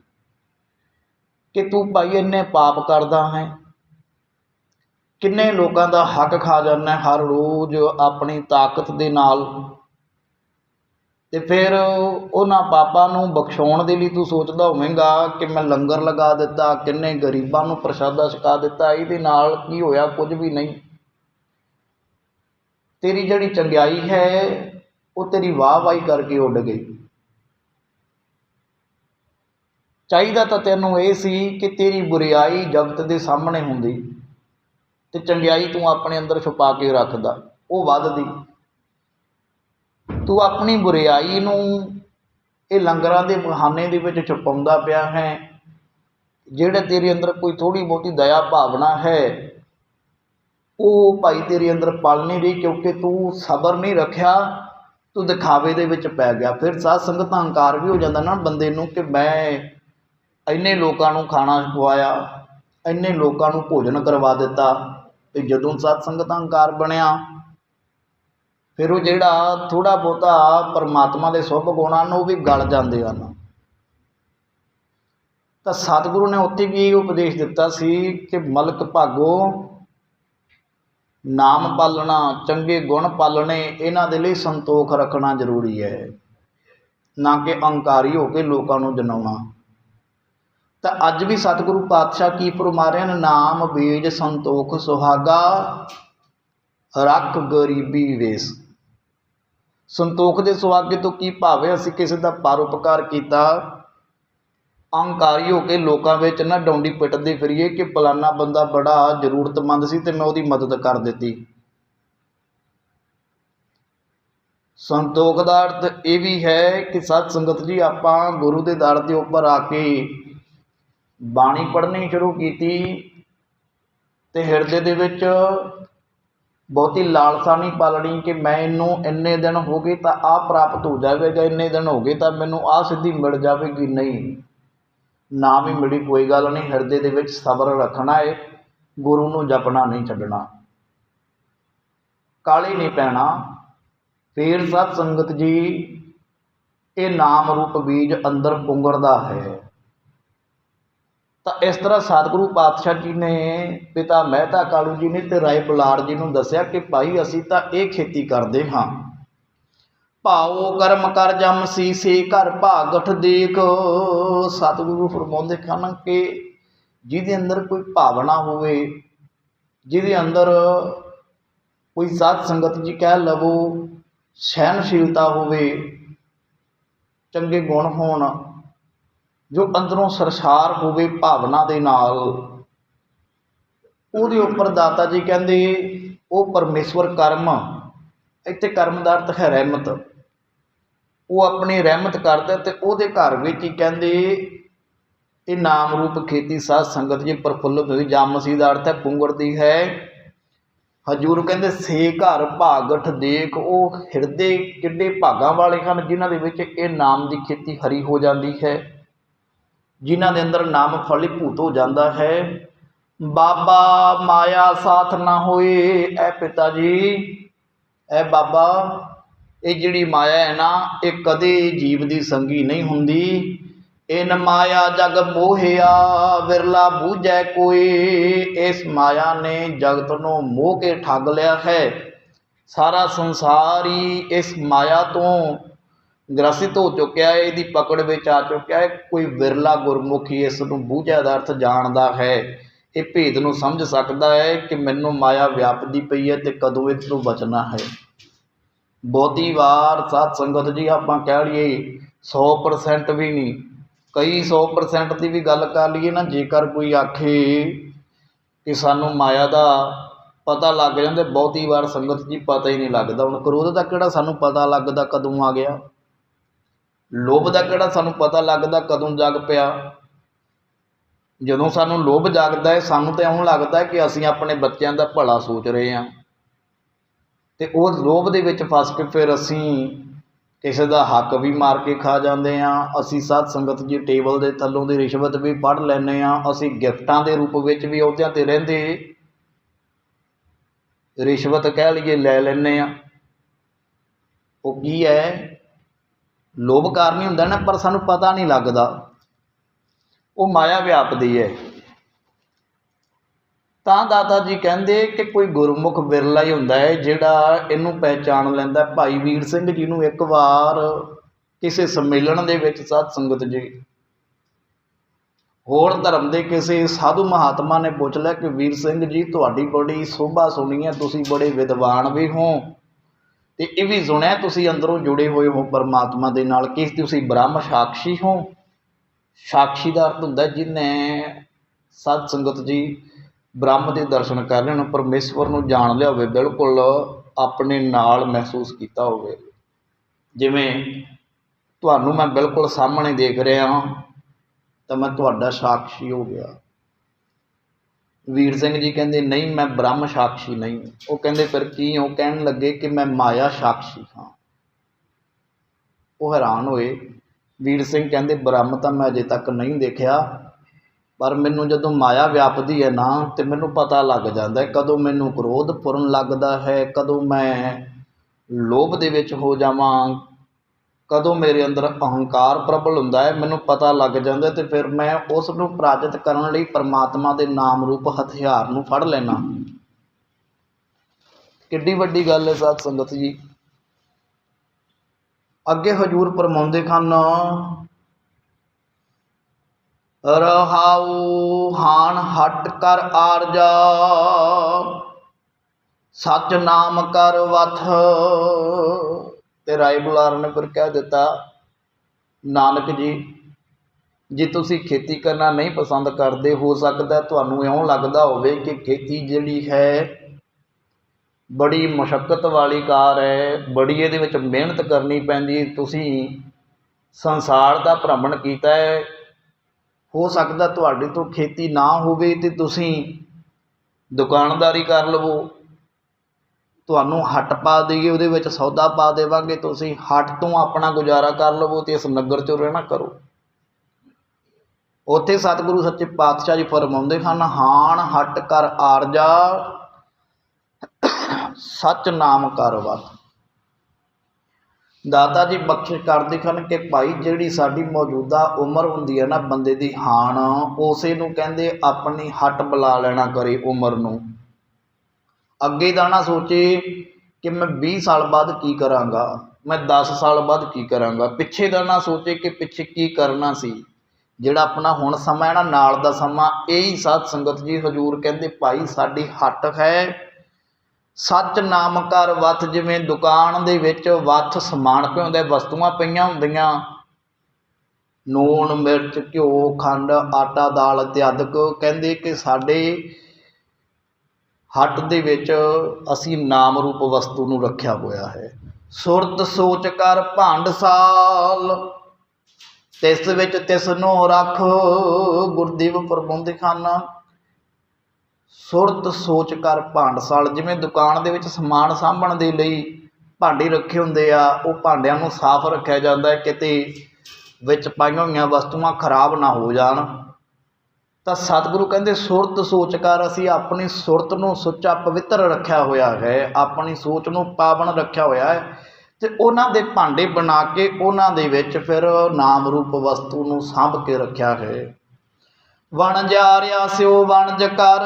ਕਿ ਤੂੰ ਭਾਈ ਇੰਨੇ ਪਾਪ ਕਰਦਾ ਹੈ ਕਿੰਨੇ ਲੋਕਾਂ ਦਾ ਹੱਕ ਖਾ ਜਾਂਦਾ ਹਰ ਰੋਜ਼ ਆਪਣੀ ਤਾਕਤ ਦੇ ਨਾਲ। ਤੇ ਫਿਰ ਉਹਨਾਂ ਪਾਪਾਂ ਨੂੰ ਬਖਸ਼ਾਉਣ ਦੇ ਲਈ ਤੂੰ ਸੋਚਦਾ ਹੋਵੇਂਗਾ ਕਿ ਮੈਂ ਲੰਗਰ ਲਗਾ ਦਿੱਤਾ, ਕਿੰਨੇ ਗਰੀਬਾਂ ਨੂੰ ਪ੍ਰਸ਼ਾਦਾ ਛਕਾ ਦਿੱਤਾ, ਇਹਦੇ ਨਾਲ ਕੀ ਹੋਇਆ, ਕੁਝ ਵੀ ਨਹੀਂ। ਤੇਰੀ ਜਿਹੜੀ ਚੰਗਿਆਈ ਹੈ, ਉਹ ਤੇਰੀ ਵਾਹ ਵਾਹੀ ਕਰਕੇ ਉੱਡ ਗਈ। ਚਾਹੀਦਾ ਤਾਂ ਤੈਨੂੰ ਇਹ ਸੀ ਕਿ ਤੇਰੀ ਬੁਰੀਾਈ ਜਗਤ ਦੇ ਸਾਹਮਣੇ ਹੁੰਦੀ। ਤੇ ਚੰਗਿਆਈ ਤੂੰ ਆਪਣੇ ਅੰਦਰ ਛੁਪਾ ਕੇ ਰੱਖਦਾ, ਉਹ ਵੱਧਦੀ। ਤੂੰ ਆਪਣੀ ਬੁਰੀਾਈ ਨੂੰ ਇਹ ਲੰਗਰਾਂ ਦੇ ਬਹਾਨੇ ਦੇ ਵਿੱਚ ਛੁਪਾਉਂਦਾ ਪਿਆ ਹੈ। ਜਿਹੜੇ ਤੇਰੇ ਅੰਦਰ ਕੋਈ ਥੋੜੀ ਬਹੁਤੀ ਦਇਆ ਭਾਵਨਾ ਹੈ, ਉਹ ਭਾਈ ਤੇਰੇ ਅੰਦਰ ਪਲ ਨਹੀਂ ਰਹੀ ਕਿਉਂਕਿ ਤੂੰ ਸਬਰ ਨਹੀਂ ਰੱਖਿਆ, ਤੂੰ ਦਿਖਾਵੇ ਦੇ ਵਿੱਚ ਪੈ ਗਿਆ। ਫਿਰ ਸਾਧ ਸੰਗਤ ਦਾ ਹੰਕਾਰ ਵੀ ਹੋ ਜਾਂਦਾ ਨਾ ਬੰਦੇ ਨੂੰ ਕਿ ਮੈਂ ਇੰਨੇ ਲੋਕਾਂ ਨੂੰ ਖਾਣਾ ਖਵਾਇਆ, ਇੰਨੇ ਲੋਕਾਂ ਨੂੰ ਭੋਜਨ ਕਰਵਾ ਦਿੱਤਾ ਤੇ ਜਦੋਂ ਸਤ ਸੰਗਤ ਦਾ ਬਣਿਆ, ਫਿਰ ਉਹ ਜਿਹੜਾ ਥੋੜਾ ਬਹੁਤਾ ਪਰਮਾਤਮਾ ਦੇ ਸੁਭ ਗੁਣਾਂ ਨੂੰ ਵੀ ਗਲ ਜਾਂਦੇ ਹਨ। ਤਾਂ ਸਤਿਗੁਰੂ ਨੇ ਉੱਥੇ ਵੀ ਇਹ ਉਪਦੇਸ਼ ਦਿੱਤਾ ਸੀ ਕਿ ਮਲਕ ਭਾਗੋ, ਨਾਮ ਪਾਲਣਾ, ਚੰਗੇ ਗੁਣ ਪਾਲਣੇ, ਇਹਨਾਂ ਦੇ ਲਈ ਸੰਤੋਖ ਰੱਖਣਾ ਜ਼ਰੂਰੀ ਹੈ। ਨਾ ਕਿ ਅਹੰਕਾਰੀ ਹੋ ਕੇ ਲੋਕਾਂ ਨੂੰ ਜਨਾਉਣਾ। ਤਾਂ ਅੱਜ ਵੀ ਸਤਿਗੁਰੂ ਪਾਤਸ਼ਾਹ ਕੀ ਫਰਮਾ ਰਹੇ ਹਨ ਨਾਮ ਬੀਜ ਸੰਤੋਖ ਸੁਹਾਗਾ, ਰੱਖ ਗਰੀਬੀ ਵੇਸ। ਸੰਤੋਖ ਦੇ ਸੁਹਾਗੇ ਤੋਂ ਕੀ ਭਾਵ ਹੈ? ਅਸੀਂ ਕਿਸੇ ਦਾ ਪਰਉਪਕਾਰ ਕੀਤਾ, ਅਹੰਕਾਰੀ ਹੋ ਕੇ ਲੋਕਾਂ ਵਿੱਚ ਨਾ ਡੌਂਡੀ ਪਿੱਟਦੇ ਫਿਰੀਏ ਕਿ ਫਲਾਨਾ ਬੰਦਾ ਬੜਾ ਜ਼ਰੂਰਤਮੰਦ ਸੀ ਤੇ ਮੈਂ ਉਹਦੀ ਮਦਦ ਕਰ ਦਿੱਤੀ। ਸੰਤੋਖ ਦਾ ਅਰਥ ਇਹ ਵੀ ਹੈ ਕਿ ਸਤ ਸੰਗਤ ਜੀ, ਆਪਾਂ ਗੁਰੂ ਦੇ ਦਰ ਦੇ ਉੱਪਰ ਆ ਕੇ ਬਾਣੀ ਪੜ੍ਹਨੀ ਸ਼ੁਰੂ ਕੀਤੀ ਤੇ ਹਿਰਦੇ ਦੇ ਵਿੱਚ ਬਹੁਤੀ ਲਾਲਸਾ ਨਹੀਂ ਪਾਲਣੀ ਕਿ ਮੈਂ ਇਹਨੂੰ ਇੰਨੇ ਦਿਨ ਹੋ ਗਏ ਤਾਂ ਆਹ ਪ੍ਰਾਪਤ ਹੋ ਜਾਵੇਗਾ, ਇੰਨੇ ਦਿਨ ਹੋ ਗਏ ਤਾਂ ਮੈਨੂੰ ਆਹ ਸਿੱਧੀ ਮਿਲ ਜਾਵੇਗੀ, ਨਹੀਂ। ਨਾ ਵੀ ਮਿਲੀ, ਕੋਈ ਗੱਲ ਨਹੀਂ, ਹਿਰਦੇ ਦੇ ਵਿੱਚ ਸਬਰ ਰੱਖਣਾ ਹੈ ਗੁਰੂ ਨੂੰ ਜਪਣਾ ਨਹੀਂ ਛੱਡਣਾ। ਕਾਲੀ ਨਹੀਂ ਪੈਣਾ। ਫੇਰ ਸਤ ਸੰਗਤ ਜੀ, ਇਹ ਨਾਮ ਰੂਪ ਬੀਜ ਅੰਦਰ ਪੁੰਗਰਦਾ ਹੈ। ਤਾਂ ਇਸ ਤਰ੍ਹਾਂ ਸਤਿਗੁਰੂ ਪਾਤਸ਼ਾਹ ਜੀ ਨੇ, ਪਿਤਾ ਮਹਿਤਾ ਕਾਲੂ ਜੀ ਨੇ ਤੇ ਰਾਏ ਬੁਲਾਰ ਜੀ ਨੂੰ ਦੱਸਿਆ ਕਿ ਭਾਈ ਅਸੀਂ ਤਾਂ ਇਹ ਖੇਤੀ ਕਰਦੇ ਹਾਂ। ਭਾਉ ਕਰਮ ਕਰ ਜਮ ਸੀਸੇ ਘਰ ਭਾਗਠ ਦੇਖ। ਸਤਿਗੁਰੂ ਫਰਮਾਉਂਦੇ ਹਨ ਕਿ ਜਿਹਦੇ ਅੰਦਰ ਕੋਈ ਭਾਵਨਾ ਹੋਵੇ, ਜਿਹਦੇ ਅੰਦਰ ਕੋਈ ਸਾਧ ਸੰਗਤ ਜੀ ਕਹਿ ਲਵੋ ਸਹਿਨਸ਼ੀਲਤਾ ਹੋਵੇ, ਚੰਗੇ ਗੁਣ ਹੋਣ ਜੋ ਅੰਦਰੋਂ ਸਰਸਾਰ ਹੋਵੇ ਭਾਵਨਾ ਦੇ ਨਾਲ, ਉਹਦੇ ਉੱਪਰ ਦਾਤਾ ਜੀ ਕਹਿੰਦੇ, ਉਹ ਪਰਮੇਸ਼ਵਰ ਕਰਮ, ਇੱਥੇ ਕਰਮ ਦਾ ਅਰਥ ਹੈ ਰਹਿਮਤ। ਉਹ ਆਪਣੀ ਰਹਿਮਤ ਕਰਦਾ ਤੇ ਉਹਦੇ ਘਰ ਵਿੱਚ ਹੀ ਕਹਿੰਦੇ, ਇਹ ਨਾਮ ਰੂਪ ਖੇਤੀ ਸਾਧ ਸੰਗਤ ਜੀ ਪ੍ਰਫੁੱਲਤ ਹੋਈ। ਜਾਮਸੀ ਦਾ ਅਰਥ ਹੈ ਪੁੰਗਰਦੀ ਹੈ। ਹਜੂਰ ਕਹਿੰਦੇ, ਸੇ ਘਰ ਭਾਗਠ ਦੇਖ, ਉਹ ਹਿਰਦੇ ਕਿੱਡੇ ਭਾਗਾਂ ਵਾਲੇ ਹਨ, ਜਿਨ੍ਹਾਂ ਦੇ ਵਿੱਚ ਇਹ ਨਾਮ ਦੀ ਖੇਤੀ ਹਰੀ ਹੋ ਜਾਂਦੀ ਹੈ। ਜਿਨ੍ਹਾਂ ਦੇ ਅੰਦਰ ਨਾਮ ਫਲੀਭੂਤ ਹੋ ਜਾਂਦਾ ਹੈ। ਬਾਬਾ ਮਾਇਆ ਸਾਥ ਨਾ ਹੋਏ, ਐ ਪਿਤਾ ਜੀ। ਐ ਬਾਬਾ, ਇਹ ਜਿਹੜੀ ਮਾਇਆ ਹੈ ਨਾ, ਇਹ ਕਦੇ ਜੀਵ ਦੀ ਸੰਗੀ ਨਹੀਂ ਹੁੰਦੀ। ਇਨ ਮਾਇਆ ਜਗ ਮੋਹਿਆ, ਵਿਰਲਾ ਬੂਝੈ ਕੋਈ ਇਸ ਮਾਇਆ ਨੇ ਜਗਤ ਨੂੰ ਮੋਹ ਕੇ ਠੱਗ ਲਿਆ ਹੈ। ਸਾਰਾ ਸੰਸਾਰ ਹੀ ਇਸ ਮਾਇਆ ਤੋਂ ਗ੍ਰਸਿਤ ਹੋ ਚੁੱਕਿਆ ਹੈ, ਇਹਦੀ ਪਕੜ ਵਿੱਚ ਆ ਚੁੱਕਿਆ ਹੈ, ਕੋਈ ਵਿਰਲਾ ਗੁਰਮੁਖੀ ਇਸ ਨੂੰ ਬੂਝਿਆ ਦਾ ਅਰਥ ਜਾਣਦਾ ਹੈ। ਇਹ ਭੇਦ ਨੂੰ ਸਮਝ ਸਕਦਾ ਹੈ ਕਿ ਮੈਨੂੰ ਮਾਇਆ ਵਿਆਪਦੀ ਪਈ ਹੈ ਤੇ ਕਦੋਂ ਇਸ ਤੋਂ ਬਚਣਾ ਹੈ। ਬਹੁਤੀ ਵਾਰ ਸਾਧ ਸੰਗਤ ਜੀ, ਆਪਾਂ ਕਹਿ ਲਈਏ 100% ਵੀ ਨਹੀਂ, ਕਈ 100% ਦੀ ਵੀ ਗੱਲ ਕਰ ਲਈਏ ਨਾ, ਜੇਕਰ ਕੋਈ ਆਖੇ ਕਿ ਸਾਨੂੰ ਮਾਇਆ ਦਾ ਪਤਾ ਲੱਗ ਜਾਂਦਾ, ਬਹੁਤੀ ਵਾਰ ਸੰਗਤ ਜੀ ਪਤਾ ਹੀ ਨਹੀਂ ਲੱਗਦਾ। ਹੁਣ ਕ੍ਰੋਧ ਦਾ ਕਿਹੜਾ ਸਾਨੂੰ ਪਤਾ ਲੱਗਦਾ ਕਦੋਂ ਆ ਗਿਆ? ਲੋਭ ਦਾ ਕਿਹੜਾ ਸਾਨੂੰ ਪਤਾ ਲੱਗਦਾ ਕਦੋਂ ਜਾਗ ਪਿਆ? ਜਦੋਂ ਸਾਨੂੰ ਲੋਭ ਜਾਗਦਾ ਹੈ, ਸਾਨੂੰ ਤਾਂ ਇਉਂ ਲੱਗਦਾ ਕਿ ਅਸੀਂ ਆਪਣੇ ਬੱਚਿਆਂ ਦਾ ਭਲਾ ਸੋਚ ਰਹੇ ਹਾਂ। ਤੇ ਉਹ ਲੋਭ ਦੇ ਵਿੱਚ ਫਸ ਕੇ ਫਿਰ ਅਸੀਂ ਕਿਸੇ ਦਾ ਹੱਕ ਵੀ ਮਾਰ ਕੇ ਖਾ ਜਾਂਦੇ ਹਾਂ। ਅਸੀਂ ਸਾਧ ਸੰਗਤ ਜੀ ਟੇਬਲ ਦੇ ਥੱਲੋਂ ਦੀ ਰਿਸ਼ਵਤ ਵੀ ਪੜ ਲੈਂਦੇ ਹਾਂ। ਅਸੀਂ ਗਿਫਟਾਂ ਦੇ ਰੂਪ ਵਿੱਚ ਵੀ ਅਹੁਦਿਆਂ ਤੇ ਰਹਿੰਦੇ ਰਿਸ਼ਵਤ ਕਹਿ ਲਈਏ ਲੈ ਲੈਂਦੇ ਹਾਂ। ਉਹ ਕੀ ਹੈ? ਲੋਭ ਕਾਰਨ ਹੀ ਹੁੰਦਾ ਨਾ, ਪਰ ਸਾਨੂੰ ਪਤਾ ਨਹੀਂ ਲੱਗਦਾ। ਉਹ ਮਾਇਆ ਵਿਆਪਦੀ ਹੈ ਤਾਂ ਦਾਦਾ ਜੀ ਕਹਿੰਦੇ ਕਿ ਕੋਈ ਗੁਰਮੁਖ ਵਿਰਲਾ ਹੀ ਹੁੰਦਾ ਹੈ, ਜਿਹੜਾ ਇਹਨੂੰ ਪਹਿਚਾਣ ਲੈਂਦਾ ਭਾਈ ਵੀਰ ਸਿੰਘ ਜੀ ਨੂੰ ਇੱਕ ਵਾਰ ਕਿਸੇ ਸੰਮੇਲਨ ਦੇ ਵਿੱਚ ਸਾਧ ਸੰਗਤ ਜੀ, ਹੋਰ ਧਰਮ ਦੇ ਕਿਸੇ ਸਾਧੂ ਮਹਾਤਮਾ ਨੇ ਪੁੱਛ ਲਿਆ ਕਿ ਵੀਰ ਸਿੰਘ ਜੀ, ਤੁਹਾਡੀ ਬੜੀ ਸੋਭਾ ਸੁਣੀ ਹੈ, ਤੁਸੀਂ ਬੜੇ ਵਿਦਵਾਨ ਵੀ ਹੋ। ਤੇ ਇਹ ਵੀ ਸੁਣਿਆ ਤੁਸੀਂ ਅੰਦਰੋਂ ਜੁੜੇ ਹੋਏ ਹੋ ਪਰਮਾਤਮਾ ਦੇ ਨਾਲ ਕਿ ਤੁਸੀਂ ਬ੍ਰਹਮ ਸਾਖੀ ਹੋ? ਸਾਖੀ ਦਾ ਅਰਥ ਹੁੰਦਾ ਜਿਹਨੇ ਸਤ ਸੰਗਤ ਜੀ ਬ੍ਰਹਮ ਦੇ ਦਰਸ਼ਨ ਕਰ ਲੈਣ, ਪਰਮੇਸ਼ਵਰ ਨੂੰ ਜਾਣ ਲਿਆ ਹੋਵੇ, ਬਿਲਕੁਲ ਆਪਣੇ ਨਾਲ ਮਹਿਸੂਸ ਕੀਤਾ ਹੋਵੇ। ਜਿਵੇਂ ਤੁਹਾਨੂੰ ਮੈਂ ਬਿਲਕੁਲ ਸਾਹਮਣੇ ਦੇਖ ਰਿਹਾ ਹਾਂ, ਤਾਂ ਮੈਂ ਤੁਹਾਡਾ ਸਾਖੀ ਹੋ ਗਿਆ। ਵੀਰ ਸਿੰਘ ਜੀ ਕਹਿੰਦੇ, ਨਹੀਂ, ਮੈਂ ਬ੍ਰਹਮ ਸਾਖੀ ਨਹੀਂ। ਉਹ ਕਹਿੰਦੇ, ਫਿਰ ਕੀ ਉਹ ਕਹਿਣ ਲੱਗੇ ਕਿ, ਮੈਂ ਮਾਇਆ ਸਾਖੀ ਹਾਂ। ਉਹ ਹੈਰਾਨ ਹੋਏ। ਵੀਰ ਸਿੰਘ ਕਹਿੰਦੇ, ਬ੍ਰਹਮ ਤਾਂ ਮੈਂ ਅਜੇ ਤੱਕ ਨਹੀਂ ਦੇਖਿਆ, ਪਰ ਮੈਨੂੰ ਜਦੋਂ ਮਾਇਆ ਵਿਆਪਦੀ ਹੈ ਨਾ, ਤੇ ਮੈਨੂੰ ਪਤਾ ਲੱਗ ਜਾਂਦਾ ਹੈ ਕਦੋਂ ਮੈਨੂੰ ਕ੍ਰੋਧ ਫੁਰਨ ਲੱਗਦਾ ਹੈ, ਕਦੋਂ ਮੈਂ ਲੋਭ ਦੇ ਵਿੱਚ ਹੋ ਜਾਵਾਂ ਕਦੋਂ ਮੇਰੇ ਅੰਦਰ ਅਹੰਕਾਰ ਪ੍ਰਬਲ ਹੁੰਦਾ ਹੈ, ਮੈਨੂੰ ਪਤਾ ਲੱਗ ਜਾਂਦਾ ਤੇ ਫਿਰ ਮੈਂ ਉਸ ਨੂੰ ਪਰਾਜਿਤ ਕਰਨ ਲਈ ਪਰਮਾਤਮਾ ਦੇ ਨਾਮ ਰੂਪ ਹਥਿਆਰ ਨੂੰ ਫੜ ਲੈਂਦਾ ਕਿੱਡੀ ਵੱਡੀ ਗੱਲ ਹੈ ਸਾਧ ਸੰਗਤ ਜੀ। ਅੱਗੇ ਹਜੂਰ ਫਰਮਾਉਂਦੇ ਹਨ, ਰਹਾਉ ਹਾਨ ਹਟ ਕਰ ਆਰਜਾ, ਸਚ ਨਾਮ ਕਰ ਵਥ। ਤੇ ਰਾਏ ਬੁਲਾਰ ਨੇ ਫਿਰ ਕਹਿ ਦਿੱਤਾ, ਨਾਨਕ ਜੀ, ਜੇ ਤੁਸੀਂ ਖੇਤੀ ਕਰਨਾ ਨਹੀਂ ਪਸੰਦ ਕਰਦੇ, ਹੋ ਸਕਦਾ ਤੁਹਾਨੂੰ ਇਉਂ ਲੱਗਦਾ ਹੋਵੇ ਕਿ ਖੇਤੀ ਜਿਹੜੀ ਹੈ ਬੜੀ ਮੁਸ਼ੱਕਤ ਵਾਲੀ ਕਾਰ ਹੈ, ਬੜੀ ਇਹਦੇ ਵਿੱਚ ਮਿਹਨਤ ਕਰਨੀ ਪੈਂਦੀ ਤੁਸੀਂ ਸੰਸਾਰ ਦਾ ਭ੍ਰਮਣ ਕੀਤਾ ਹੈ, ਹੋ ਸਕਦਾ ਤੁਹਾਡੇ ਤੋਂ ਖੇਤੀ ਨਾ ਹੋਵੇ ਤੇ ਤੁਸੀਂ ਦੁਕਾਨਦਾਰੀ ਕਰ ਲਵੋ। ਤੁਹਾਨੂੰ ਹੱਟ ਪਾ ਦੇਈਏ, ਉਹਦੇ ਵਿੱਚ ਸੌਦਾ ਪਾ ਦੇਵਾਂਗੇ, ਤੁਸੀਂ ਹੱਟ ਤੋਂ ਆਪਣਾ ਗੁਜ਼ਾਰਾ ਕਰ ਲਵੋ ਤੇ ਇਸ ਨਗਰ 'ਚੋਂ ਰਹਿਣਾ ਕਰੋ। ਉੱਥੇ ਸਤਿਗੁਰੂ ਸੱਚੇ ਪਾਤਸ਼ਾਹ ਜੀ ਫਰਮਾਉਂਦੇ ਹਨ, ਹਾਣ ਹੱਟ ਕਰ ਆਰਜਾ, ਸੱਚ ਨਾਮ ਕਰ ਵਤ ਦਾਤਾ ਜੀ ਬਖਸ਼ਿਸ਼ ਕਰਦੇ ਹਨ ਕਿ ਭਾਈ ਜਿਹੜੀ ਸਾਡੀ ਮੌਜੂਦਾ ਉਮਰ ਹੁੰਦੀ ਹੈ ਨਾ ਬੰਦੇ ਦੀ ਹਾਣ, ਉਸੇ ਨੂੰ ਕਹਿੰਦੇ ਆਪਣੀ ਹੱਟ ਬੁਲਾ ਲੈਣਾ ਕਰੇ ਉਮਰ ਨੂੰ। ਅੱਗੇ ਦਾ ਨਾ ਸੋਚੇ ਕਿ ਮੈਂ 20 ਸਾਲ ਬਾਅਦ ਕੀ ਕਰਾਂਗਾ, ਮੈਂ 10 ਸਾਲ ਬਾਅਦ ਕੀ ਕਰਾਂਗਾ। ਪਿੱਛੇ ਦਾ ਨਾ ਸੋਚੇ ਕਿ ਪਿੱਛੇ ਕੀ ਕਰਨਾ ਸੀ। ਜਿਹੜਾ ਆਪਣਾ ਹੁਣ ਸਮਾਂ ਹੈ ਨਾ, ਨਾਲ ਦਾ ਸਮਾਂ, ਇਹੀ ਸਾਧ ਸੰਗਤ ਜੀ ਹਜੂਰ ਕਹਿੰਦੇ, ਭਾਈ, ਸਾਡੀ ਹੱਟ ਹੈ। ਸੱਚ ਨਾਮ ਕਰ ਵਥ, ਜਿਵੇਂ ਦੁਕਾਨ ਦੇ ਵਿੱਚ ਵਥ ਸਮਾਨ ਪਿਆਉਂਦੇ ਵਸਤੂਆਂ ਪਈਆਂ ਹੁੰਦੀਆਂ। ਨੂਣ, ਮਿਰਚ, ਘਿਓ, ਖੰਡ, ਆਟਾ, ਦਾਲ ਇਤਿਆਦਿਕ ਕਹਿੰਦੇ ਕਿ ਸਾਡੇ ਹੱਟ ਦੇ ਵਿੱਚ ਅਸੀਂ ਨਾਮ ਰੂਪ ਵਸਤੂ ਨੂੰ ਰੱਖਿਆ ਹੋਇਆ ਹੈ। ਸੁਰਤ ਸੋਚ ਕਰ ਭਾਂਡ ਸਾਲ, ਤਿਸ ਵਿੱਚ ਤਿਸ ਨੂੰ ਰੱਖ, ਗੁਰਦੇਵ ਪ੍ਰਬੰਧ ਸੁਰਤ ਸੋਚ ਕਰ ਭਾਂਡਸਾਲ ਜਿਵੇਂ ਦੁਕਾਨ ਦੇ ਵਿੱਚ ਸਮਾਨ ਸਾਂਭਣ ਦੇ ਲਈ ਭਾਂਡੇ ਰੱਖੇ ਹੁੰਦੇ ਆ, ਉਹ ਭਾਂਡਿਆਂ ਨੂੰ ਸਾਫ਼ ਰੱਖਿਆ ਜਾਂਦਾ ਹੈ, ਕਿਤੇ ਵਿੱਚ ਪਾਈਆਂ ਹੋਈਆਂ ਵਸਤੂਆਂ ਖਰਾਬ ਨਾ ਹੋ ਜਾਣ। ਤਾਂ ਸਤਿਗੁਰੂ ਕਹਿੰਦੇ, ਸੁਰਤ ਸੋਚ ਕਰ, ਅਸੀਂ ਆਪਣੀ ਸੁਰਤ ਨੂੰ ਸੁੱਚਾ ਪਵਿੱਤਰ ਰੱਖਿਆ ਹੋਇਆ ਹੈ, ਆਪਣੀ ਸੋਚ ਨੂੰ ਪਾਵਨ ਰੱਖਿਆ ਹੋਇਆ ਹੈ। ਤੇ ਉਹਨਾਂ ਦੇ ਭਾਂਡੇ ਬਣਾ ਕੇ, ਉਹਨਾਂ ਦੇ ਵਿੱਚ ਫਿਰ ਨਾਮ ਰੂਪ ਵਸਤੂ ਨੂੰ ਸਾਂਭ ਕੇ ਰੱਖਿਆ ਹੈ। ਵਣ ਜਾ ਰਿਆ ਸਿਓ, ਵਣਜ ਕਰ।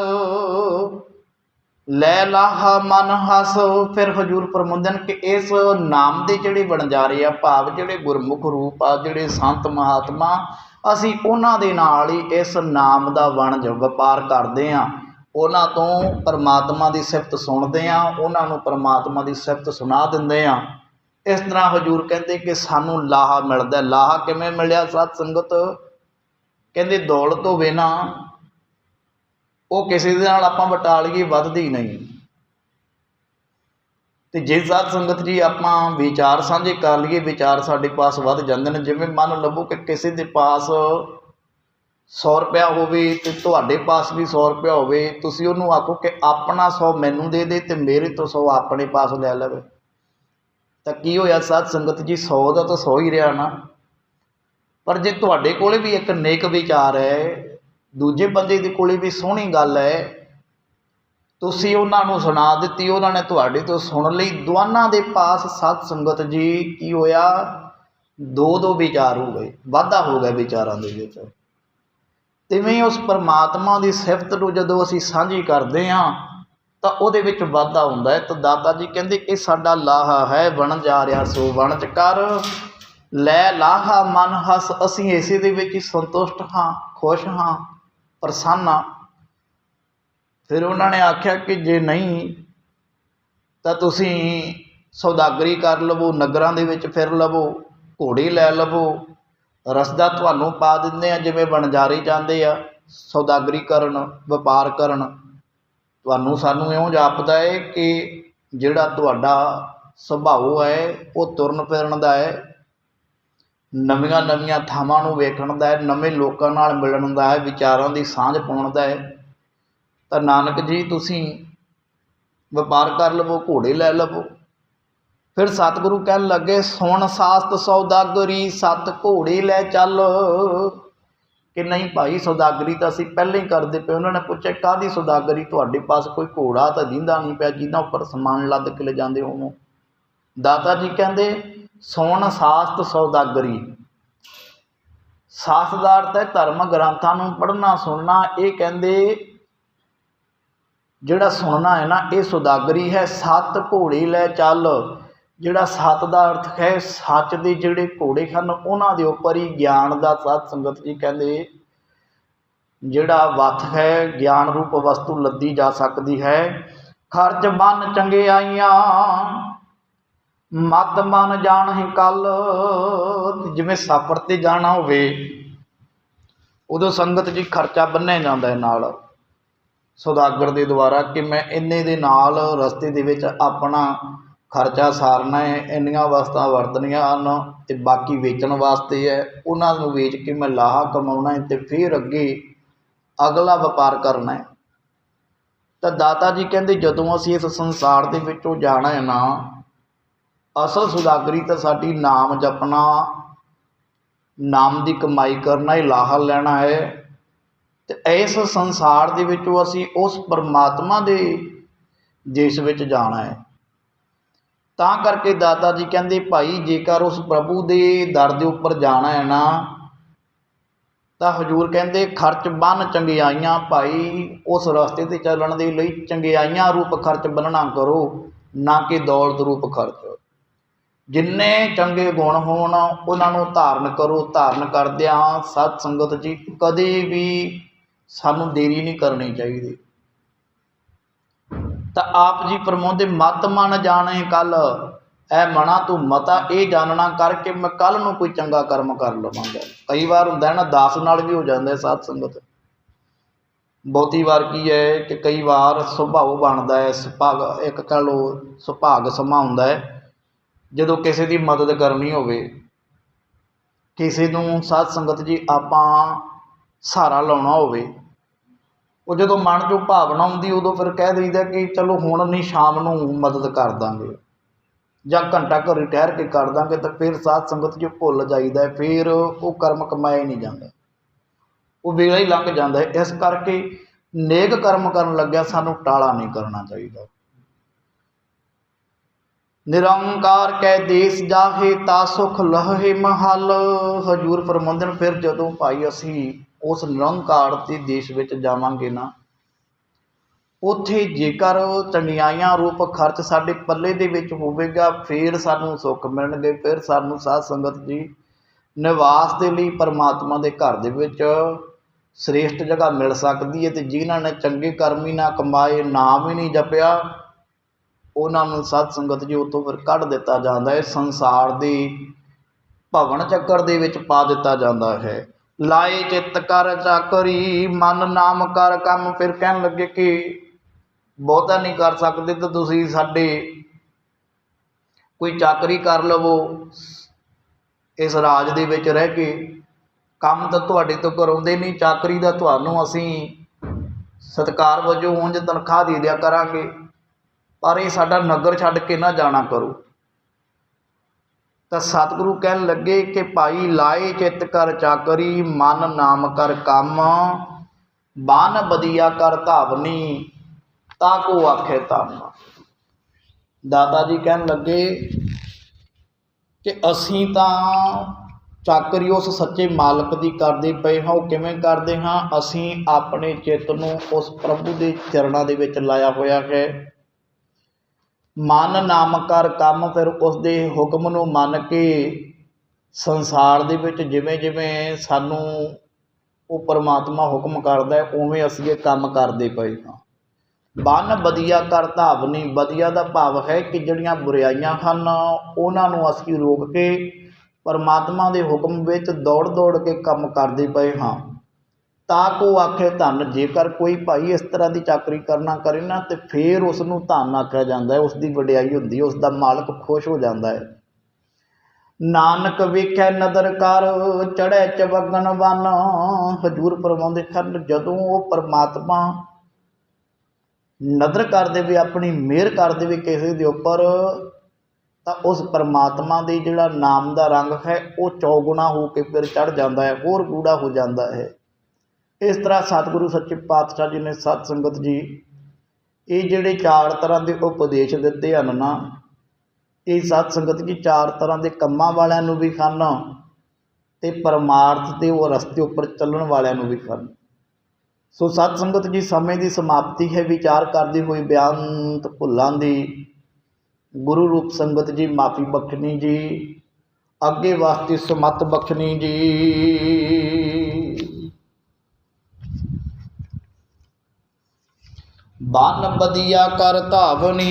ਲੈ ਲਾਹਾ ਮਨ ਹਸ। ਫਿਰ ਹਜੂਰ ਫਰਮਾਉਂਦੇ ਕਿ ਇਸ ਨਾਮ ਦੇ ਜਿਹੜੇ ਵਣਜਾਰੇ ਆ, ਭਾਵ ਜਿਹੜੇ ਗੁਰਮੁਖ ਰੂਪ ਆ, ਜਿਹੜੇ ਸੰਤ ਮਹਾਤਮਾ ਅਸੀਂ ਉਹਨਾਂ ਦੇ ਨਾਲ ਹੀ ਇਸ ਨਾਮ ਦਾ ਵਣਜ ਵਪਾਰ ਕਰਦੇ ਹਾਂ। ਉਹਨਾਂ ਤੋਂ ਪਰਮਾਤਮਾ ਦੀ ਸਿਫਤ ਸੁਣਦੇ ਹਾਂ, ਉਹਨਾਂ ਨੂੰ ਪਰਮਾਤਮਾ ਦੀ ਸਿਫਤ ਸੁਣਾ ਦਿੰਦੇ ਹਾਂ। ਇਸ ਤਰ੍ਹਾਂ ਹਜੂਰ ਕਹਿੰਦੇ ਕਿ ਸਾਨੂੰ ਲਾਹਾ ਮਿਲਦਾ ਲਾਹਾ ਕਿਵੇਂ ਮਿਲਿਆ ਸਤ ਸੰਗਤ? ਕਹਿੰਦੇ, ਦੌਲਤ ਹੋਵੇ ਨਾ, ਉਹ ਕਿਸੇ ਦੇ ਨਾਲ ਆਪਾਂ ਵਟਾ ਵੱਧਦੀ ਨਹੀਂ। ਤੇ ਜੇ ਸਾਧ ਸੰਗਤ ਜੀ ਆਪਾਂ ਵਿਚਾਰ ਸਾਂਝੇ ਕਰ ਲਈਏ, ਵਿਚਾਰ ਸਾਡੇ ਪਾਸ ਵੱਧ ਜਾਂਦੇ ਨੇ, ਜਿਵੇਂ ਮੰਨ ਲਵੋ ਕਿ ਕਿਸੇ ਦੇ ਪਾਸ 100 ਰੁਪਇਆ ਹੋਵੇ ਤੇ ਤੁਹਾਡੇ ਪਾਸ ਵੀ 100 ਰੁਪਇਆ ਹੋਵੇ, ਤੁਸੀਂ ਉਹਨੂੰ ਆਖੋ ਕਿ ਆਪਣਾ 100 ਮੈਨੂੰ ਦੇ ਦੇ ਤੇ ਮੇਰੇ ਤੋਂ 100 ਆਪਣੇ ਪਾਸ ਲੈ ਲਵੇ। ਤਾਂ ਕੀ ਹੋਇਆ, ਸਾਧ ਸੰਗਤ ਜੀ 100 ਦਾ ਤਾਂ 100 ਹੀ ਰਿਹਾ ਨਾ। ਪਰ ਜੇ ਤੁਹਾਡੇ ਕੋਲੇ ਵੀ ਇੱਕ ਨੇਕ ਵਿਚਾਰ ਹੈ, ਦੂਜੇ ਬੰਦੇ ਦੇ ਕੋਲੇ ਵੀ ਸੋਹਣੀ ਗੱਲ ਹੈ ਤੁਸੀਂ ਉਹਨਾਂ ਨੂੰ ਸੁਣਾ ਦਿੱਤੀ, ਉਹਨਾਂ ਨੇ ਤੁਹਾਡੇ ਤੋਂ ਸੁਣ ਲਈ। ਦੋਵਾਂ ਦੇ ਪਾਸ ਸਤ ਸੰਗਤ ਜੀ, ਕੀ ਹੋਇਆ? ਦੋ ਦੋ ਵਿਚਾਰ ਹੋ ਗਏ, ਵਾਧਾ ਹੋ ਗਿਆ ਵਿਚਾਰਾਂ ਦੇ ਵਿੱਚ। ਤਿਵੇਂ ਉਸ ਪਰਮਾਤਮਾ ਦੀ ਸਿਫਤ ਨੂੰ ਜਦੋਂ ਅਸੀਂ ਸਾਂਝੀ ਕਰਦੇ ਹਾਂ, ਤਾਂ ਉਹਦੇ ਵਿੱਚ ਵਾਧਾ ਹੁੰਦਾ ਹੈ। ਤਾਂ ਦਾਦਾ ਜੀ ਕਹਿੰਦੇ, ਇਹ ਸਾਡਾ ਲਾਹਾ ਹੈ, ਬਣ ਜਾ ਰਿਹਾ, ਸੋ ਬਣ ਚ ਕਰ। ਲੈ ਲਾਹਾ ਮਨ ਹਸ, ਅਸੀਂ ਇਸੇ ਦੇ ਵਿੱਚ ਹੀ ਸੰਤੁਸ਼ਟ ਹਾਂ, ਖੁਸ਼ ਹਾਂ, ਪ੍ਰਸੰਨ ਹਾਂ। ਫਿਰ ਉਹਨਾਂ ਨੇ ਆਖਿਆ ਕਿ ਜੇ ਨਹੀਂ, ਤਾਂ ਤੁਸੀਂ ਸੌਦਾਗਰੀ ਕਰ ਲਵੋ, ਨਗਰਾਂ ਦੇ ਵਿੱਚ ਫਿਰ ਲਵੋ, ਘੋੜੇ ਲੈ ਲਵੋ। ਰਸਦਾ ਤੁਹਾਨੂੰ ਪਾ ਦਿੰਦੇ ਆ, ਜਿਵੇਂ ਬਣਜਾਰੇ ਜਾਂਦੇ ਆ, ਸੌਦਾਗਰੀ ਕਰਨ, ਵਪਾਰ ਕਰਨ। ਤੁਹਾਨੂੰ ਸਾਨੂੰ ਇਉਂ ਜਾਪਦਾ ਹੈ ਕਿ ਜਿਹੜਾ ਤੁਹਾਡਾ ਸੁਭਾਅ ਹੈ, ਉਹ ਤੁਰਨ ਫਿਰਨ ਦਾ ਹੈ ਨਵੀਆਂ ਨਵੀਆਂ ਥਾਵਾਂ ਨੂੰ ਵੇਖਣ ਦਾ ਹੈ ਨਵੇਂ ਲੋਕਾਂ ਨਾਲ ਮਿਲਣ ਦਾ ਹੈ ਵਿਚਾਰਾਂ ਦੀ ਸਾਂਝ ਪਾਉਣ ਦਾ ਹੈ ਤਾਂ ਨਾਨਕ ਜੀ, ਤੁਸੀਂ ਵਪਾਰ ਕਰ ਲਵੋ, ਘੋੜੇ ਲੈ ਲਵੋ। ਫਿਰ ਸਤਿਗੁਰੂ ਕਹਿਣ ਲੱਗੇ, ਸੁਣ ਸਾਸਤ ਸੌਦਾਗਰੀ, ਸਤ ਘੋੜੇ ਲੈ ਚੱਲ। ਕਿ ਨਹੀਂ ਭਾਈ, ਸੌਦਾਗਰੀ ਤਾਂ ਅਸੀਂ ਪਹਿਲਾਂ ਹੀ ਕਰਦੇ ਪਏ, ਉਹਨਾਂ ਨੇ ਪੁੱਛਿਆ ਕਾਦੀ ਸੌਦਾਗਰੀ? ਤੁਹਾਡੇ ਪਾਸ ਕੋਈ ਘੋੜਾ ਤਾਂ ਦਿੰਦਾ ਨਹੀਂ ਪਿਆ ਜਿਹਨਾਂ ਉੱਪਰ ਸਮਾਨ ਲੱਦ ਕੇ ਲੈ ਜਾਂਦੇ ਹੋਵੋ? ਦਾਤਾ ਜੀ ਕਹਿੰਦੇ, ਸੋਣ ਸਾਸਤ ਸੌਦਾਗਰੀ। ਸਾਸਦਾਰ ਦਾ ਧਰਮ ਗ੍ਰੰਥਾਂ ਨੂੰ ਪੜ੍ਹਨਾ ਸੁਣਨਾ, ਇਹ ਕਹਿੰਦੇ ਜਿਹੜਾ ਸੁਣਨਾ ਹੈ ਨਾ, ਇਹ ਸੁਦਾਗਰੀ ਹੈ, ਸੱਤ ਘੋੜੇ ਲੈ ਚੱਲ। ਜਿਹੜਾ ਸੱਤ ਦਾ ਅਰਥ ਹੈ, ਸੱਚ ਦੇ ਜਿਹੜੇ ਘੋੜੇ ਹਨ, ਉਹਨਾਂ ਦੇ ਉੱਪਰ ਹੀ ਗਿਆਨ ਦਾ ਸਤ ਸੰਗਤ ਜੀ ਕਹਿੰਦੇ, ਜਿਹੜਾ ਵੱਥ ਹੈ, ਗਿਆਨ ਰੂਪ ਵਸਤੂ ਲੱਦੀ ਜਾ ਸਕਦੀ ਹੈ। ਖਰਚ ਮਨ ਚੰਗਿਆਈਆਂ ਮਤ ਮਨ ਜਾਣ ਜਾਣਹਿ ਕੱਲ। ਜਿਵੇਂ ਸਫ਼ਰ ਤੇ ਜਾਣਾ ਹੋਵੇ, ਉਦੋਂ ਸੰਗਤ ਜੀ ਖਰਚਾ ਬੰਨਿਆ ਜਾਂਦਾ ਹੈ ਨਾਲ। ਸੌਦਾਗਰ ਦੇ ਦੁਆਰਾ ਕਿ ਮੈਂ ਇੰਨੇ ਦੇ ਨਾਲ ਰਸਤੇ ਦੇ ਵਿੱਚ ਆਪਣਾ ਖਰਚਾ ਸਾਰਨਾ ਹੈ, ਇੰਨੀਆਂ ਵਸਤਾਂ ਵਰਤਣੀਆਂ ਹਨ ਅਤੇ ਬਾਕੀ ਵੇਚਣ ਵਾਸਤੇ ਹੈ, ਉਹਨਾਂ ਨੂੰ ਵੇਚ ਕੇ ਮੈਂ ਲਾਹਾ ਕਮਾਉਣਾ ਹੈ ਅਤੇ ਫਿਰ ਅੱਗੇ ਅਗਲਾ ਵਪਾਰ ਕਰਨਾ ਹੈ। ਤਾਂ ਦਾਤਾ ਜੀ ਕਹਿੰਦੇ, ਜਦੋਂ ਅਸੀਂ ਇਸ ਸੰਸਾਰ ਦੇ ਵਿੱਚੋਂ ਜਾਣਾ ਹੈ ਨਾ, ਅਸਲ ਸੁਦਾਗਰੀ ਤਾਂ ਸਾਡੀ ਨਾਮ ਜਪਣਾ, ਨਾਮ ਦੀ ਕਮਾਈ ਕਰਨਾ ਹੈ ਲਾਹਾ ਲੈਣਾ ਹੈ। ਤੇ ਇਸ ਸੰਸਾਰ ਦੇ ਵਿੱਚੋਂ ਅਸੀਂ ਉਸ ਪਰਮਾਤਮਾ ਦੇ ਦੇਸ਼ ਵਿੱਚ ਜਾਣਾ ਹੈ। ਤਾਂ ਕਰਕੇ ਦਾਦਾ ਜੀ ਕਹਿੰਦੇ, ਭਾਈ, ਜੇਕਰ ਉਸ ਪ੍ਰਭੂ ਦੇ ਦਰ ਦੇ ਉੱਪਰ ਜਾਣਾ ਹੈ ਨਾ, ਤਾਂ ਹਜੂਰ ਕਹਿੰਦੇ, ਖਰਚ ਬੰਨ ਚੰਗਿਆਈਆਂ, ਭਾਈ, ਉਸ ਰਸਤੇ ਤੇ ਚੱਲਣ ਦੇ ਲਈ ਚੰਗਿਆਈਆਂ ਰੂਪ ਖਰਚ ਬੰਨਣਾ ਕਰੋ, ਨਾ ਕਿ ਦੌਲਤ ਰੂਪ ਖਰਚ। ਜਿੰਨੇ ਚੰਗੇ ਗੁਣ ਹੋਣ, ਉਹਨਾਂ ਨੂੰ ਧਾਰਨ ਕਰੋ, ਧਾਰਨ ਕਰਦਿਆਂ ਸਤ ਸੰਗਤ ਜੀ, ਕਦੇ ਵੀ ਸਾਨੂੰ ਦੇਰੀ ਨਹੀਂ ਕਰਨੀ ਚਾਹੀਦੀ। ਤਾਂ ਆਪ ਜੀ ਫਰਮਾਉਂਦੇ ਮਤ ਮਨ ਜਾਣੇ ਕੱਲ ਐ ਮਨਾ ਤੂੰ ਮਤਾ ਇਹ ਜਾਣਨਾ ਕਰਕੇ ਮੈਂ ਕੱਲ ਨੂੰ ਕੋਈ ਚੰਗਾ ਕਰਮ ਕਰ ਲਵਾਂਗਾ। ਕਈ ਵਾਰ ਹੁੰਦਾ ਹੈ ਨਾ, ਦਾਸ ਨਾਲ ਵੀ ਹੋ ਜਾਂਦਾ ਹੈ ਸਾਧ ਸੰਗਤ। ਬਹੁਤੀ ਵਾਰ ਕੀ ਹੈ ਕਿ ਕਈ ਵਾਰ ਸੁਭਾਅ ਬਣਦਾ ਹੈ, ਸੁਭਾਗ ਇੱਕ ਕਹ ਲਓ ਸੁਭਾਗ ਸਮਾਂ ਹੁੰਦਾ ਹੈ। ਜਦੋਂ ਕਿਸੇ ਦੀ ਮਦਦ ਕਰਨੀ ਹੋਵੇ, ਕਿਸੇ ਨੂੰ ਸਾਧ ਸੰਗਤ ਜੀ ਆਪਾਂ ਸਹਾਰਾ ਲਾਉਣਾ ਹੋਵੇ ਉਹ ਜਦੋਂ ਮਨ 'ਚੋਂ ਭਾਵਨਾ ਆਉਂਦੀ ਉਦੋਂ ਫਿਰ ਕਹਿ ਦਈਦਾ ਕਿ ਚਲੋ ਹੁਣ ਨਹੀਂ, ਸ਼ਾਮ ਨੂੰ ਮਦਦ ਕਰ ਦਾਂਗੇ। ਜਾਂ ਘੰਟਾ ਘਰ ਠਹਿਰ ਕੇ ਕਰ ਦਾਂਗੇ, ਤਾਂ ਫਿਰ ਸਾਧ ਸੰਗਤ 'ਚ ਭੁੱਲ ਜਾਈਦਾ ਫਿਰ ਉਹ ਕਰਮ ਕਮਾਇਆ ਨਹੀਂ ਜਾਂਦਾ। ਉਹ ਵੇਲਾ ਹੀ ਲੰਘ ਜਾਂਦਾ ਇਸ ਕਰਕੇ ਨੇਕ ਕਰਮ ਕਰਨ ਲੱਗਿਆ ਸਾਨੂੰ ਟਾਲਾ ਨਹੀਂ ਕਰਨਾ ਚਾਹੀਦਾ। ਨਿਰੰਕਾਰ ਕੈ ਦੇਸ ਜਾਹੇ ਤਾ ਸੁਖ ਲਹੇ ਮਹਲ। ਹਜੂਰ ਫਰਮਾਉਂਦੇ ਫਿਰ ਜਦੋਂ ਭਾਈ ਅਸੀਂ ਉਸ ਨਿਰੰਕਾਰ ਦੇ ਦੇਸ਼ ਵਿੱਚ ਜਾਵਾਂਗੇ ਨਾ, ਉੱਥੇ ਜੇਕਰ ਚੰਗਿਆਈਆਂ ਰੂਪ ਖਰਚ ਸਾਡੇ ਪੱਲੇ ਦੇ ਵਿੱਚ ਹੋਵੇਗਾ, ਫਿਰ ਸਾਨੂੰ ਸੁੱਖ ਮਿਲਣਗੇ, ਫਿਰ ਸਾਨੂੰ ਸਾਧ ਸੰਗਤ ਜੀ ਨਿਵਾਸ ਦੇ ਲਈ ਪਰਮਾਤਮਾ ਦੇ ਘਰ ਦੇ ਵਿੱਚ ਸ੍ਰੇਸ਼ਟ ਜਗ੍ਹਾ ਮਿਲ ਸਕਦੀ ਹੈ ਤੇ ਜਿਨ੍ਹਾਂ ਨੇ ਚੰਗੇ ਕਰਮ ਹੀ ਨਾ ਕਮਾਏ, ਨਾਮ ਹੀ ਨਹੀਂ ਜਪਿਆ ਉਹਨਾਂ ਨੂੰ ਸਾਧ ਸੰਗਤ ਜੀ ਉੱਥੋਂ ਫਿਰ ਕੱਢ ਦਿੱਤਾ ਜਾਂਦਾ ਹੈ, ਸੰਸਾਰ ਦੀ ਭਵਨ ਚੱਕਰ ਦੇ ਵਿੱਚ ਪਾ ਦਿੱਤਾ ਜਾਂਦਾ ਹੈ। ਲਾਏ ਚਿੱਤ ਕਰ ਚਾਕਰੀ, ਮਨ ਨਾਮ ਕਰ ਕੰਮ, ਫਿਰ ਕਹਿਣ ਲੱਗੇ ਕਿ ਬਹੁਤਾ ਨਹੀਂ ਕਰ ਸਕਦੇ ਤਾਂ ਤੁਸੀਂ ਸਾਡੇ ਕੋਈ ਚਾਕਰੀ ਕਰ ਲਵੋ। ਇਸ ਰਾਜ ਦੇ ਵਿੱਚ ਰਹਿ ਕੇ ਕੰਮ ਤਾਂ ਤੁਹਾਡੇ ਤੋਂ ਕਰਾਉਂਦੇ ਨਹੀਂ, ਚਾਕਰੀ ਦਾ ਤੁਹਾਨੂੰ ਅਸੀਂ ਸਤਕਾਰ ਵਜੋਂ ਉਂਝ ਤਨਖਾਹ ਦੇ ਦਿਆ ਕਰਾਂਗੇ। ਪਰ ਇਹ ਸਾਡਾ ਨਗਰ ਛੱਡ ਕੇ ਨਾ ਜਾਣਾ ਕਰੋ। ਤਾਂ ਸਤਿਗੁਰੂ ਕਹਿਣ ਲੱਗੇ ਕਿ ਭਾਈ ਲਾਏ ਚਿੱਤ ਕਰ ਚਾਕਰੀ, ਮਨ ਨਾਮ ਕਰ ਕੰਮ, ਬਨ ਬਦੀਆ ਕਰ ਧਾਵਨੀ, ਤਾਂ ਕੋ ਆਖੇ ਧੰਨ। ਦਾਦਾ ਜੀ ਕਹਿਣ ਲੱਗੇ ਕਿ ਅਸੀਂ ਤਾਂ ਚਾਕਰੀ ਉਸ ਸੱਚੇ ਮਾਲਕ ਦੀ ਕਰਦੇ ਪਏ ਹਾਂ, ਉਹ ਕਿਵੇਂ ਕਰਦੇ ਹਾਂ? ਅਸੀਂ ਆਪਣੇ ਚਿੱਤ ਨੂੰ ਉਸ ਪ੍ਰਭੂ ਦੇ ਚਰਨਾਂ ਦੇ ਵਿੱਚ ਲਾਇਆ ਹੋਇਆ ਹੈ। ਮਨ ਨਾਮ ਕਰ ਕੰਮ, ਫਿਰ ਉਸ ਦੇ ਹੁਕਮ ਨੂੰ ਮੰਨ ਕੇ ਸੰਸਾਰ ਦੇ ਵਿੱਚ ਜਿਵੇਂ ਜਿਵੇਂ ਸਾਨੂੰ ਉਹ ਪਰਮਾਤਮਾ ਹੁਕਮ ਕਰਦਾ ਹੈ, ਉਵੇਂ ਅਸੀਂ ਇਹ ਕੰਮ ਕਰਦੇ ਪਏ ਹਾਂ। ਬਨ ਬਦੀਆ ਕਰ ਧਾਵਨੀ ਬਦੀਆ ਦਾ ਭਾਵ ਹੈ ਕਿ ਜਿਹੜੀਆਂ ਬੁਰਾਈਆਂ ਹਨ, ਉਹਨਾਂ ਨੂੰ ਅਸੀਂ ਰੋਕ ਕੇ ਪਰਮਾਤਮਾ ਦੇ ਹੁਕਮ ਵਿੱਚ ਦੌੜ ਦੌੜ ਕੇ ਕੰਮ ਕਰਦੇ ਪਏ ਹਾਂ। ਤਾਂ ਕੋ ਆਖੇ ਧਨ, ਜੇਕਰ ਕੋਈ ਭਾਈ ਇਸ ਤਰ੍ਹਾਂ ਦੀ ਚਾਕਰੀ ਕਰਨਾ ਕਰੇ ਨਾ, ਤੇ ਫੇਰ ਉਸ ਨੂੰ ਧੰਨ ਆਖਿਆ ਜਾਂਦਾ ਹੈ। ਉਸ ਦੀ ਵਡਿਆਈ ਹੁੰਦੀ ਹੈ ਉਸ ਦਾ ਮਾਲਕ ਖੁਸ਼ ਹੋ ਜਾਂਦਾ ਹੈ। ਨਾਨਕ ਵੇਖੈ ਨਦਰ ਕਰ, ਚੜ੍ਹੈ ਚਵਗਨ ਵਨ। ਹਜੂਰ ਫਰਮਾਉਂਦੇ ਹਨ ਜਦੋਂ ਉਹ ਪਰਮਾਤਮਾ ਨਦਰ ਕਰ ਦੇਵੇ, ਆਪਣੀ ਮਿਹਰ ਕਰ ਦੇਵੇ ਕਿਸੇ ਦੇ ਉੱਪਰ, ਤਾਂ ਉਸ ਪਰਮਾਤਮਾ ਦੇ ਜਿਹੜਾ ਨਾਮ ਦਾ ਰੰਗ ਹੈ, ਉਹ ਚੌਗੁਣਾ ਹੋ ਕੇ ਫਿਰ ਚੜ ਜਾਂਦਾ ਹੈ, ਹੋਰ ਗੂੜਾ ਹੋ ਜਾਂਦਾ ਹੈ। ਇਸ ਤਰ੍ਹਾਂ ਸਤਿਗੁਰੂ ਸੱਚੇ ਪਾਤਸ਼ਾਹ ਜੀ ਨੇ ਸਤ ਸੰਗਤ ਜੀ, ਇਹ ਜਿਹੜੇ ਚਾਰ ਤਰ੍ਹਾਂ ਦੇ ਉਪਦੇਸ਼ ਦਿੱਤੇ ਹਨ ਨਾ, ਇਹ ਸਤ ਸੰਗਤ ਜੀ ਚਾਰ ਤਰ੍ਹਾਂ ਦੇ ਕੰਮਾਂ ਵਾਲਿਆਂ ਨੂੰ ਵੀ ਹਨ ਤੇ ਪਰਮਾਰਥ ਤੇ ਉਹ ਰਸਤੇ ਉੱਪਰ ਚੱਲਣ ਵਾਲਿਆਂ ਨੂੰ ਵੀ ਹਨ ਸੋ ਸਤ ਸੰਗਤ ਜੀ ਸਮੇਂ ਦੀ ਸਮਾਪਤੀ ਹੈ, ਵਿਚਾਰ ਕਰਦੇ ਹੋਏ ਬਿਆੰਤ ਭੁੱਲਾਂ ਦੀ, ਗੁਰੂ ਰੂਪ ਸੰਗਤ ਜੀ ਮਾਫੀ ਬਖਸ਼ਣੀ ਜੀ, ਅੱਗੇ ਵਾਸਤੇ ਸਮਤ ਬਖਸ਼ਣੀ ਜੀ। ਬਨ ਬਦੀਆ ਕਰ ਧਾਵਨੀ।